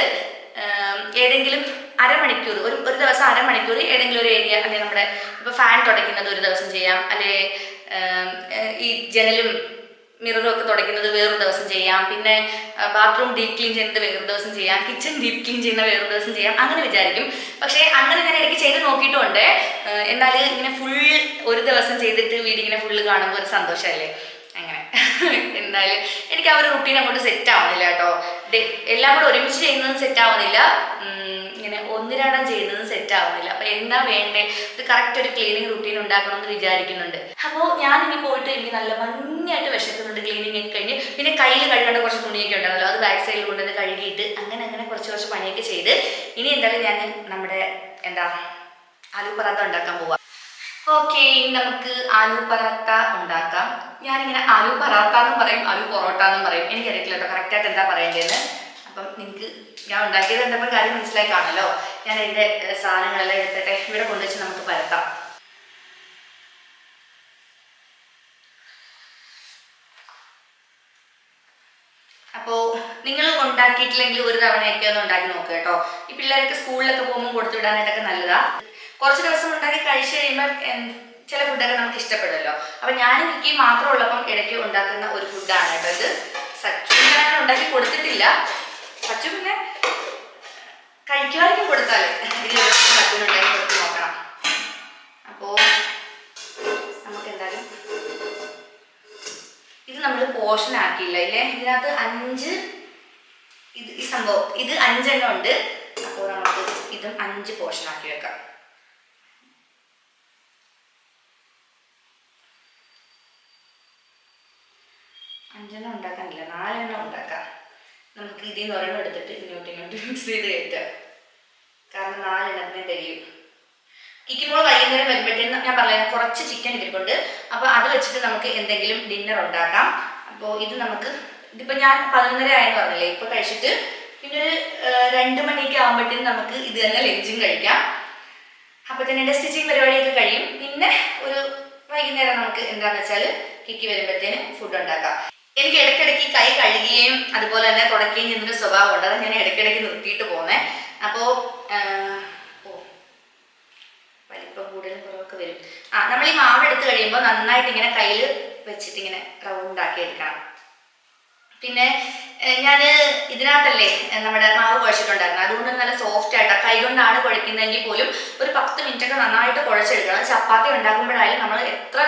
ഏതെങ്കിലും അരമണിക്കൂർ ഒരു ഒരു ദിവസം അരമണിക്കൂർ ഏതെങ്കിലും ഒരു ഏരിയ അല്ലെങ്കിൽ നമ്മുടെ ഇപ്പോൾ ഫാൻ തുടയ്ക്കുന്നത് ഒരു ദിവസം ചെയ്യാം. അല്ലെ ഈ ജനലും മിററും ഒക്കെ തുടയ്ക്കുന്നത് വേറൊരു ദിവസം ചെയ്യാം. പിന്നെ ബാത്റൂം ഡീപ്പ് ക്ലീൻ ചെയ്യുന്നത് വേറൊരു ദിവസം ചെയ്യാം. കിച്ചൺ ഡീപ്പ് ക്ലീൻ ചെയ്യുന്ന വേറൊരു ദിവസം ചെയ്യാം. അങ്ങനെ വിചാരിക്കും. പക്ഷേ അങ്ങനെ ഞാൻ ഇടയ്ക്ക് ചെയ്ത് നോക്കിയിട്ടുണ്ട്. എന്നാൽ ഇങ്ങനെ ഫുൾ ഒരു ദിവസം ചെയ്തിട്ട് വീടിങ്ങനെ ഫുള്ള് കാണുമ്പോൾ ഒരു സന്തോഷമല്ലേ? എന്തായാലും എനിക്ക് ആ ഒരു റുട്ടീൻ അങ്ങോട്ട് സെറ്റ് ആവുന്നില്ല കേട്ടോ. എല്ലാം കൂടെ ഒരുമിച്ച് ചെയ്യുന്നതും സെറ്റ് ആവുന്നില്ല ഇങ്ങനെ ഒന്നിരാടം ചെയ്യുന്നതും സെറ്റ് ആവുന്നില്ല അപ്പൊ എന്താ വേണ്ടേ? ഒരു കറക്റ്റ് ഒരു ക്ലീനിങ് റുട്ടീൻ ഉണ്ടാക്കണം എന്ന് വിചാരിക്കുന്നുണ്ട്. അപ്പോൾ ഞാൻ ഇനി പോയിട്ട് എനിക്ക് നല്ല ഭംഗിയായിട്ട് വിശക്കുന്നുണ്ട് ക്ലീനിങ് ഒക്കെ കഴിഞ്ഞ്. പിന്നെ കയ്യിൽ കഴുകേണ്ട കുറച്ച് തുണിയൊക്കെ ഉണ്ടല്ലോ അത് ബാക്ക് സൈഡിൽ കൊണ്ടുവന്ന് കഴുകിയിട്ട് അങ്ങനെ അങ്ങനെ കുറച്ച് കുറച്ച് പണിയൊക്കെ ചെയ്ത് ഇനി എന്തായാലും ഞാൻ നമ്മുടെ എന്താ ആലു ഉണ്ടാക്കാൻ പോവാം. ഓക്കെ നമുക്ക് ആലു പറാത്ത ഉണ്ടാക്കാം. ഞാനിങ്ങനെ ആലു പറാത്ത എന്ന് പറയും ആലു പൊറോട്ട എന്നും പറയും. എനിക്കറിയില്ല കേട്ടോ കറക്റ്റായിട്ട് എന്താ പറയേണ്ടതെന്ന് അപ്പം നിങ്ങൾക്ക് ഞാൻ ഉണ്ടാക്കിയത് കണ്ടപ്പോൾ കാര്യം മനസ്സിലായി കാണല്ലോ ഞാൻ എന്റെ സാധനങ്ങളെല്ലാം എടുത്തിട്ട് ഇവിടെ കൊണ്ടുവച്ച് നമുക്ക് പരത്താം. അപ്പോൾ നിങ്ങൾ ഉണ്ടാക്കിയിട്ടില്ലെങ്കിൽ ഒരു തവണയൊക്കെ ഒന്ന് ഉണ്ടാക്കി നോക്കുക കേട്ടോ. ഈ പിള്ളേരൊക്കെ സ്കൂളിലൊക്കെ പോകുമ്പോൾ കൊടുത്തു വിടാനായിട്ടൊക്കെ നല്ലതാ. കുറച്ച് ദിവസം ഉണ്ടാക്കി കഴിച്ചു കഴിയുമ്പോൾ ചില ഫുഡൊക്കെ നമുക്ക് ഇഷ്ടപ്പെടുമല്ലോ. അപ്പൊ ഞാനും എനിക്ക് മാത്രം ഉള്ളപ്പം ഇടയ്ക്ക് ഉണ്ടാക്കുന്ന ഒരു ഫുഡാണ് കേട്ടോ ഇത്. സച്ചു ഞാൻ ഉണ്ടാക്കി കൊടുത്തിട്ടില്ല. സച്ചു പിന്നെ കഴിക്കുവാനൊക്കെ കൊടുത്താലേ സച്ചുവിന് ഉണ്ടാക്കി കൊടുത്ത് നോക്കണം. അപ്പോ നമുക്ക് എന്തായാലും ഇത് നമ്മൾ പോർഷൻ ആക്കിയില്ല ഇല്ലേ? ഇതിനകത്ത് അഞ്ച് ഇത് ഈ സംഭവം ഇത് അഞ്ചെണ്ണം ഉണ്ട്. അപ്പോൾ നമുക്ക് ഇതും അഞ്ച് പോർഷൻ ആക്കി വെക്കാം അഞ്ചെണ്ണം ഉണ്ടാക്കാനില്ല നാലെണ്ണം ഉണ്ടാക്കാം നമുക്ക് ഇതിൽ നിന്ന് ഒരെണ്ണം എടുത്തിട്ട് ഇങ്ങോട്ട് ഇങ്ങോട്ട് മിക്സ് ചെയ്ത് കയറ്റാം കാരണം നാലെണ്ണത്തിന് തികയും ഇരിക്കുമ്പോൾ വരുമ്പോഴത്തേനും ഞാൻ പറഞ്ഞ കുറച്ച് ചിക്കൻ ഇരിപ്പുണ്ട് അപ്പോൾ അത് വെച്ചിട്ട് നമുക്ക് എന്തെങ്കിലും ഡിന്നർ ഉണ്ടാക്കാം. അപ്പോൾ ഇത് നമുക്ക് ഇതിപ്പോൾ ഞാൻ പതിനൊന്നര ആയെന്ന് പറഞ്ഞില്ലേ ഇപ്പോൾ കഴിച്ചിട്ട് പിന്നെ ഒരു രണ്ട് മണിയൊക്കെ ആകുമ്പോഴത്തേനും നമുക്ക് ഇത് തന്നെ ലഞ്ചും കഴിക്കാം. അപ്പോൾ തന്നെ എന്റെ സ്റ്റിച്ചിങ് പരിപാടിയൊക്കെ കഴിയും. പിന്നെ ഒരു വൈകുന്നേരം നമുക്ക് എന്താണെന്ന് വെച്ചാൽ കിക്കി വരുമ്പോഴത്തേനും ഫുഡ് ഉണ്ടാക്കാം. എനിക്ക് ഇടയ്ക്കിടയ്ക്ക് കൈ കഴുകുകയും അതുപോലെ തന്നെ തുടക്കുകയും ചെയ്യുന്നൊരു സ്വഭാവമുണ്ട് അത് ഞാൻ ഇടയ്ക്കിടയ്ക്ക് നിർത്തിയിട്ട് പോകുന്നത് അപ്പോൾ വലിപ്പം കൂടുതലും കുറവൊക്കെ വരും. ആ നമ്മൾ ഈ മാവ് എടുത്ത് കഴിയുമ്പോൾ നന്നായിട്ട് ഇങ്ങനെ കയ്യിൽ വെച്ചിട്ട് ഇങ്ങനെ റൗണ്ട് ആക്കി എടുക്കണം പിന്നെ ഞാൻ ഇതിനകത്തല്ലേ നമ്മുടെ മാവ് കുഴച്ചിട്ടുണ്ടായിരുന്നു. അതുകൊണ്ട് നല്ല സോഫ്റ്റ് ആയിട്ട് കൈ കൊണ്ടാണ് കുഴക്കുന്നതെങ്കിൽ പോലും ഒരു പത്ത് മിനിറ്റ് ഒക്കെ നന്നായിട്ട് കുഴച്ചെടുക്കണം. ചപ്പാത്തി ഉണ്ടാക്കുമ്പോഴായാലും നമ്മൾ എത്ര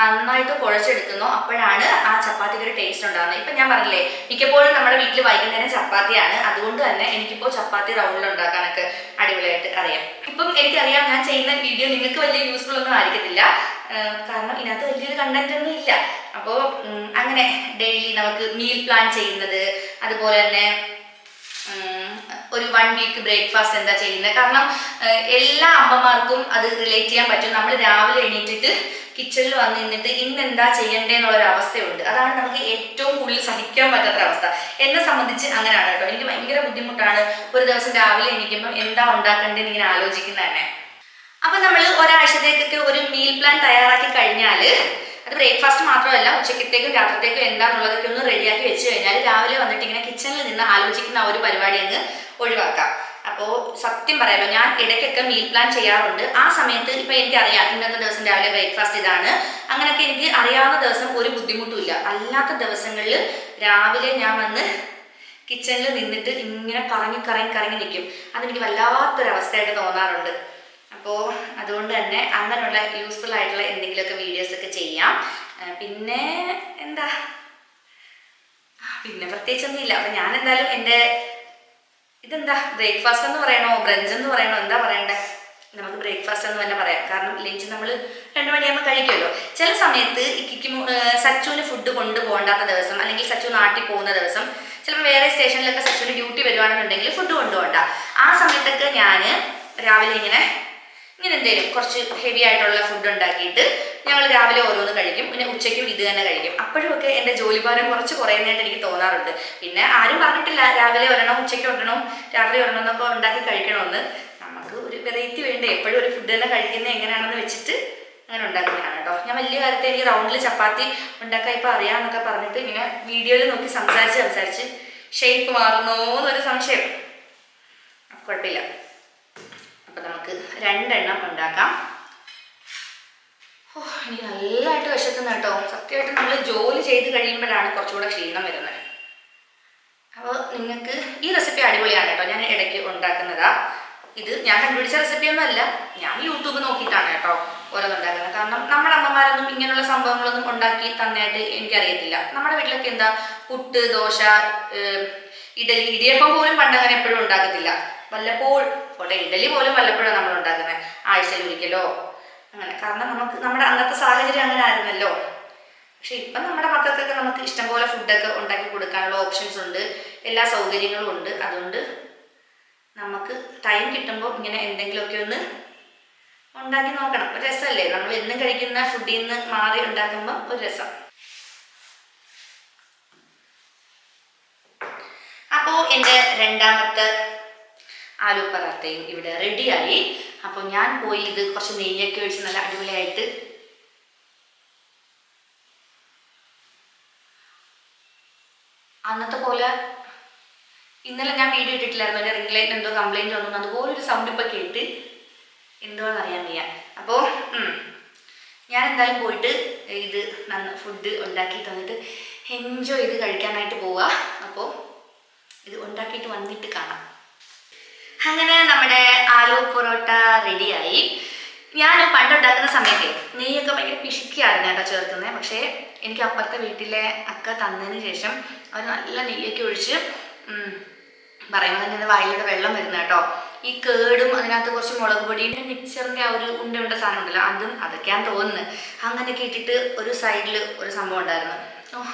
നന്നായിട്ട് കുഴച്ചെടുക്കുന്നോ അപ്പോഴാണ് ആ ചപ്പാത്തിക്ക് ഒരു ടേസ്റ്റ് ഉണ്ടാകുന്നത് ഇപ്പം ഞാൻ പറഞ്ഞില്ലേ മിക്കപ്പോഴും നമ്മുടെ വീട്ടിൽ വൈകുന്നേരം ചപ്പാത്തിയാണ്. അതുകൊണ്ട് തന്നെ എനിക്കിപ്പോൾ ചപ്പാത്തി റൗണ്ടിൽ ഉണ്ടാക്കാനൊക്കെ അടിപൊളിയായിട്ട് അറിയാം. ഇപ്പം എനിക്കറിയാം ഞാൻ ചെയ്യുന്ന വീഡിയോ നിങ്ങൾക്ക് വലിയ യൂസ്ഫുൾ ഒന്നും ആയിരിക്കത്തില്ല. കാരണം ഇതിനകത്ത് വലിയൊരു കണ്ടന്റ് ഒന്നും ഇല്ല. അപ്പോൾ അങ്ങനെ ഡെയിലി നമുക്ക് മീൽ പ്ലാൻ ചെയ്യുന്നത് അതുപോലെ തന്നെ ഒരു വൺ വീക്ക് ബ്രേക്ക്ഫാസ്റ്റ് എന്താ ചെയ്യുന്നത്. കാരണം എല്ലാ അമ്മമാർക്കും അത് റിലേറ്റ് ചെയ്യാൻ പറ്റും. നമ്മൾ രാവിലെ എണീറ്റിട്ട് കിച്ചണിൽ വന്ന് നിന്നിട്ട് ഇന്ന് എന്താ ചെയ്യണ്ടേ എന്നുള്ളൊരു അവസ്ഥയുണ്ട്. അതാണ് നമുക്ക് ഏറ്റവും കൂടുതൽ സഹിക്കാൻ പറ്റാത്ത അവസ്ഥ. എന്നെ സംബന്ധിച്ച് അങ്ങനെയാണ് കേട്ടോ. എനിക്ക് ഭയങ്കര ബുദ്ധിമുട്ടാണ് ഒരു ദിവസം രാവിലെ എണീക്കുമ്പോൾ എന്താ ഉണ്ടാക്കേണ്ടതെന്ന് ഇങ്ങനെ ആലോചിക്കുന്നത് തന്നെ. അപ്പൊ നമ്മൾ ഒരാഴ്ചത്തേക്കൊക്കെ ഒരു മീൽ പ്ലാൻ തയ്യാറാക്കി കഴിഞ്ഞാൽ അത് ബ്രേക്ക്ഫാസ്റ്റ് മാത്രമല്ല ഉച്ചക്കത്തേക്കും രാത്രിത്തേക്കും എന്താണെന്നുള്ളതൊക്കെ ഒന്ന് റെഡിയാക്കി വെച്ച് കഴിഞ്ഞാൽ രാവിലെ വന്നിട്ട് ഇങ്ങനെ കിച്ചണിൽ നിന്ന് ആലോചിക്കുന്ന ആ ഒരു പരിപാടി അങ്ങ് ഒഴിവാക്കാം. അപ്പോൾ സത്യം പറയാലോ ഞാൻ ഇടയ്ക്കൊക്കെ മീൽ പ്ലാൻ ചെയ്യാറുണ്ട്. ആ സമയത്ത് ഇപ്പൊ എനിക്കറിയാം ഇന്നത്തെ ദിവസം രാവിലെ ബ്രേക്ക്ഫാസ്റ്റ് ഇതാണ്. അങ്ങനെയൊക്കെ എനിക്ക് അറിയാവുന്ന ദിവസം ഒരു ബുദ്ധിമുട്ടുമില്ല അല്ലാത്ത ദിവസങ്ങളിൽ രാവിലെ ഞാൻ വന്ന് കിച്ചണിൽ നിന്നിട്ട് ഇങ്ങനെ കറങ്ങി കറങ്ങി കറങ്ങി നിൽക്കും അതെനിക്ക് വല്ലാത്തൊരവസ്ഥയായിട്ട് തോന്നാറുണ്ട്. അപ്പോൾ അതുകൊണ്ട് തന്നെ അങ്ങനെയുള്ള യൂസ്ഫുൾ ആയിട്ടുള്ള എന്തെങ്കിലുമൊക്കെ വീഡിയോസ് ഒക്കെ ചെയ്യാം. പിന്നെ എന്താ? പിന്നെ പ്രത്യേകിച്ചൊന്നും ഇല്ല അപ്പം ഞാൻ എന്തായാലും എന്റെ ഇതെന്താ? ബ്രേക്ക്ഫാസ്റ്റ് എന്ന് പറയണോ? ബ്രഞ്ച് എന്ന് പറയണോ? എന്താ പറയണ്ടേ? നമുക്ക് ബ്രേക്ക്ഫാസ്റ്റ് എന്ന് തന്നെ പറയാം. കാരണം ലഞ്ച് നമ്മൾ രണ്ട് മണിയാകുമ്പോൾ കഴിക്കുമല്ലോ. ചില സമയത്ത് ഇക്കിക്ക് സച്ചുവിന് ഫുഡ് കൊണ്ടുപോകണ്ടാത്ത ദിവസം അല്ലെങ്കിൽ സച്ചു നാട്ടിൽ പോകുന്ന ദിവസം ചിലപ്പോൾ വേറെ സ്റ്റേഷനിലൊക്കെ സച്ചുവിന് ഡ്യൂട്ടി വരുവാണെന്നുണ്ടെങ്കിൽ ഫുഡ് കൊണ്ടുപോകണ്ട ആ സമയത്തൊക്കെ ഞാൻ രാവിലെ ഇങ്ങനെ ഇങ്ങനെ എന്തെങ്കിലും കുറച്ച് ഹെവി ആയിട്ടുള്ള ഫുഡ് ഉണ്ടാക്കിയിട്ട് ഞങ്ങൾ രാവിലെ ഓരോന്ന് കഴിക്കും. പിന്നെ ഉച്ചയ്ക്കും ഇത് തന്നെ കഴിക്കും. അപ്പോഴുമൊക്കെ എന്റെ ജോലിഭാരം കുറച്ച് കുറയുന്നതായിട്ട് എനിക്ക് തോന്നാറുണ്ട്. പിന്നെ ആരും പറഞ്ഞിട്ടില്ല രാവിലെ ഒരെണ്ണം ഉച്ചയ്ക്ക് ഒരെണ്ണം രാത്രി ഒരെണ്ണം എന്നൊക്കെ ഉണ്ടാക്കി കഴിക്കണമെന്ന്. നമുക്ക് ഒരു വെറൈറ്റി വേണ്ടേ? എപ്പോഴും ഒരു ഫുഡ് തന്നെ കഴിക്കുന്നത് എങ്ങനെയാണെന്ന് വെച്ചിട്ട് അങ്ങനെ ഉണ്ടാക്കുന്നതാണ് കേട്ടോ. ഞാൻ വലിയ കാര്യത്തിൽ എനിക്ക് റൗണ്ടിൽ ചപ്പാത്തി ഉണ്ടാക്കാൻ ഇപ്പോൾ അറിയാമെന്നൊക്കെ പറഞ്ഞിട്ട് ഇങ്ങനെ വീഡിയോയിൽ നോക്കി സംസാരിച്ച് സംസാരിച്ച് ഷേപ്പ് മാറുന്നോ എന്നൊരു സംശയം കുഴപ്പമില്ല. അപ്പം നമുക്ക് രണ്ടെണ്ണം ഉണ്ടാക്കാം. ഓ എനിക്ക് നല്ലതായിട്ട് വിശക്കുന്ന കേട്ടോ. സത്യമായിട്ട് നമ്മൾ ജോലി ചെയ്ത് കഴിയുമ്പോഴാണ് കുറച്ചുകൂടെ ക്ഷീണം വരുന്നത്. അപ്പോൾ നിങ്ങൾക്ക് ഈ റെസിപ്പി അടിപൊളിയാണ് കേട്ടോ. ഞാൻ ഇടയ്ക്ക് ഉണ്ടാക്കുന്നതാ. ഇത് ഞാൻ കണ്ടുപിടിച്ച റെസിപ്പിയൊന്നുമല്ല ഞാൻ യൂട്യൂബ് നോക്കിയിട്ടാണ് കേട്ടോ ഓരോന്നുണ്ടാക്കുന്നത് കാരണം നമ്മുടെ അമ്മമാരൊന്നും ഇങ്ങനെയുള്ള സംഭവങ്ങളൊന്നും ഉണ്ടാക്കി തന്നെയായിട്ട് എനിക്കറിയത്തില്ല. നമ്മുടെ വീട്ടിലൊക്കെ എന്താ? പുട്ട് ദോശ ഇഡലി ഇടിയപ്പം പോലും പണ്ടങ്ങനെ എപ്പോഴും ഉണ്ടാക്കത്തില്ല. വല്ലപ്പോഴും പോട്ടെ ഇഡലി പോലും വല്ലപ്പോഴാണ് നമ്മൾ ഉണ്ടാക്കുന്നത് ആഴ്ചയിൽ ഒരിക്കലോ. അങ്ങനെ. കാരണം നമുക്ക് നമ്മുടെ അന്നത്തെ സാഹചര്യം അങ്ങനെ ആയിരുന്നല്ലോ. പക്ഷെ ഇപ്പം നമ്മുടെ മക്കൾക്കൊക്കെ നമുക്ക് ഇഷ്ടംപോലെ ഫുഡൊക്കെ ഉണ്ടാക്കി കൊടുക്കാനുള്ള ഓപ്ഷൻസ് ഉണ്ട്. എല്ലാ സൗകര്യങ്ങളും ഉണ്ട്. അതുകൊണ്ട് നമുക്ക് ടൈം കിട്ടുമ്പോൾ ഇങ്ങനെ എന്തെങ്കിലുമൊക്കെ ഒന്ന് ഉണ്ടാക്കി നോക്കണം. ഒരു രസമല്ലേ? നമ്മൾ എന്നും കഴിക്കുന്ന ഫുഡിൽ നിന്ന് മാറി ഉണ്ടാക്കുമ്പോൾ ഒരു രസം. അപ്പോൾ എന്റെ രണ്ടാമത്തെ ആലു പറാത്തയും ഇവിടെ റെഡിയായി അപ്പോൾ ഞാൻ പോയി ഇത് കുറച്ച് നെയ്യൊക്കെ ഒഴിച്ച് നല്ല അടിപൊളിയായിട്ട് അന്നത്തെ പോലെ ഇന്നലെ ഞാൻ വീഡിയോ ഇട്ടിട്ടില്ലായിരുന്നു. എന്റെ റിംഗ് ലൈറ്റ് എന്തോ കംപ്ലൈന്റ് വന്നു. അതുപോലെ ഒരു സൗണ്ട് ഇപ്പോൾ കേട്ട് എന്തോന്ന് അറിയാൻ വയ്യ അപ്പോൾ ഞാൻ എന്തായാലും പോയിട്ട് ഇത് നന്ന ഫുഡ് ഉണ്ടാക്കി തന്നിട്ട് എൻജോയ് ചെയ്ത് കഴിക്കാനായിട്ട് പോവുക അപ്പോൾ ഇത് ഉണ്ടാക്കിയിട്ട് വന്നിട്ട് കാണാം. അങ്ങനെ നമ്മുടെ ആലു പൊറോട്ട റെഡിയായി ഞാൻ പണ്ട് ഉണ്ടാക്കുന്ന സമയത്തെ നെയ്യൊക്കെ ഭയങ്കര പിശുക്കിയായിരുന്നു കേട്ടോ ചേർക്കുന്നത് പക്ഷേ എനിക്ക് അപ്പുറത്തെ വീട്ടിലെ അക്ക തന്നതിന് ശേഷം അവർ നല്ല നെയ്യൊക്കെ ഒഴിച്ച് പറയുമ്പോൾ തന്നെ വായിലൂടെ വെള്ളം വരുന്ന കേട്ടോ. ഈ കേടും അതിനകത്ത് കുറച്ച് മുളക് പൊടിയും മിക്സറിന്റെ ആ ഒരു ഉണ്ട ഉണ്ട സാധനം ഉണ്ടല്ലോ അതും അതൊക്കെയാണ് തോന്നുന്നത് അങ്ങനെ ഇട്ടിട്ട് ഒരു സൈഡിൽ ഒരു സംഭവം ഉണ്ടായിരുന്നു.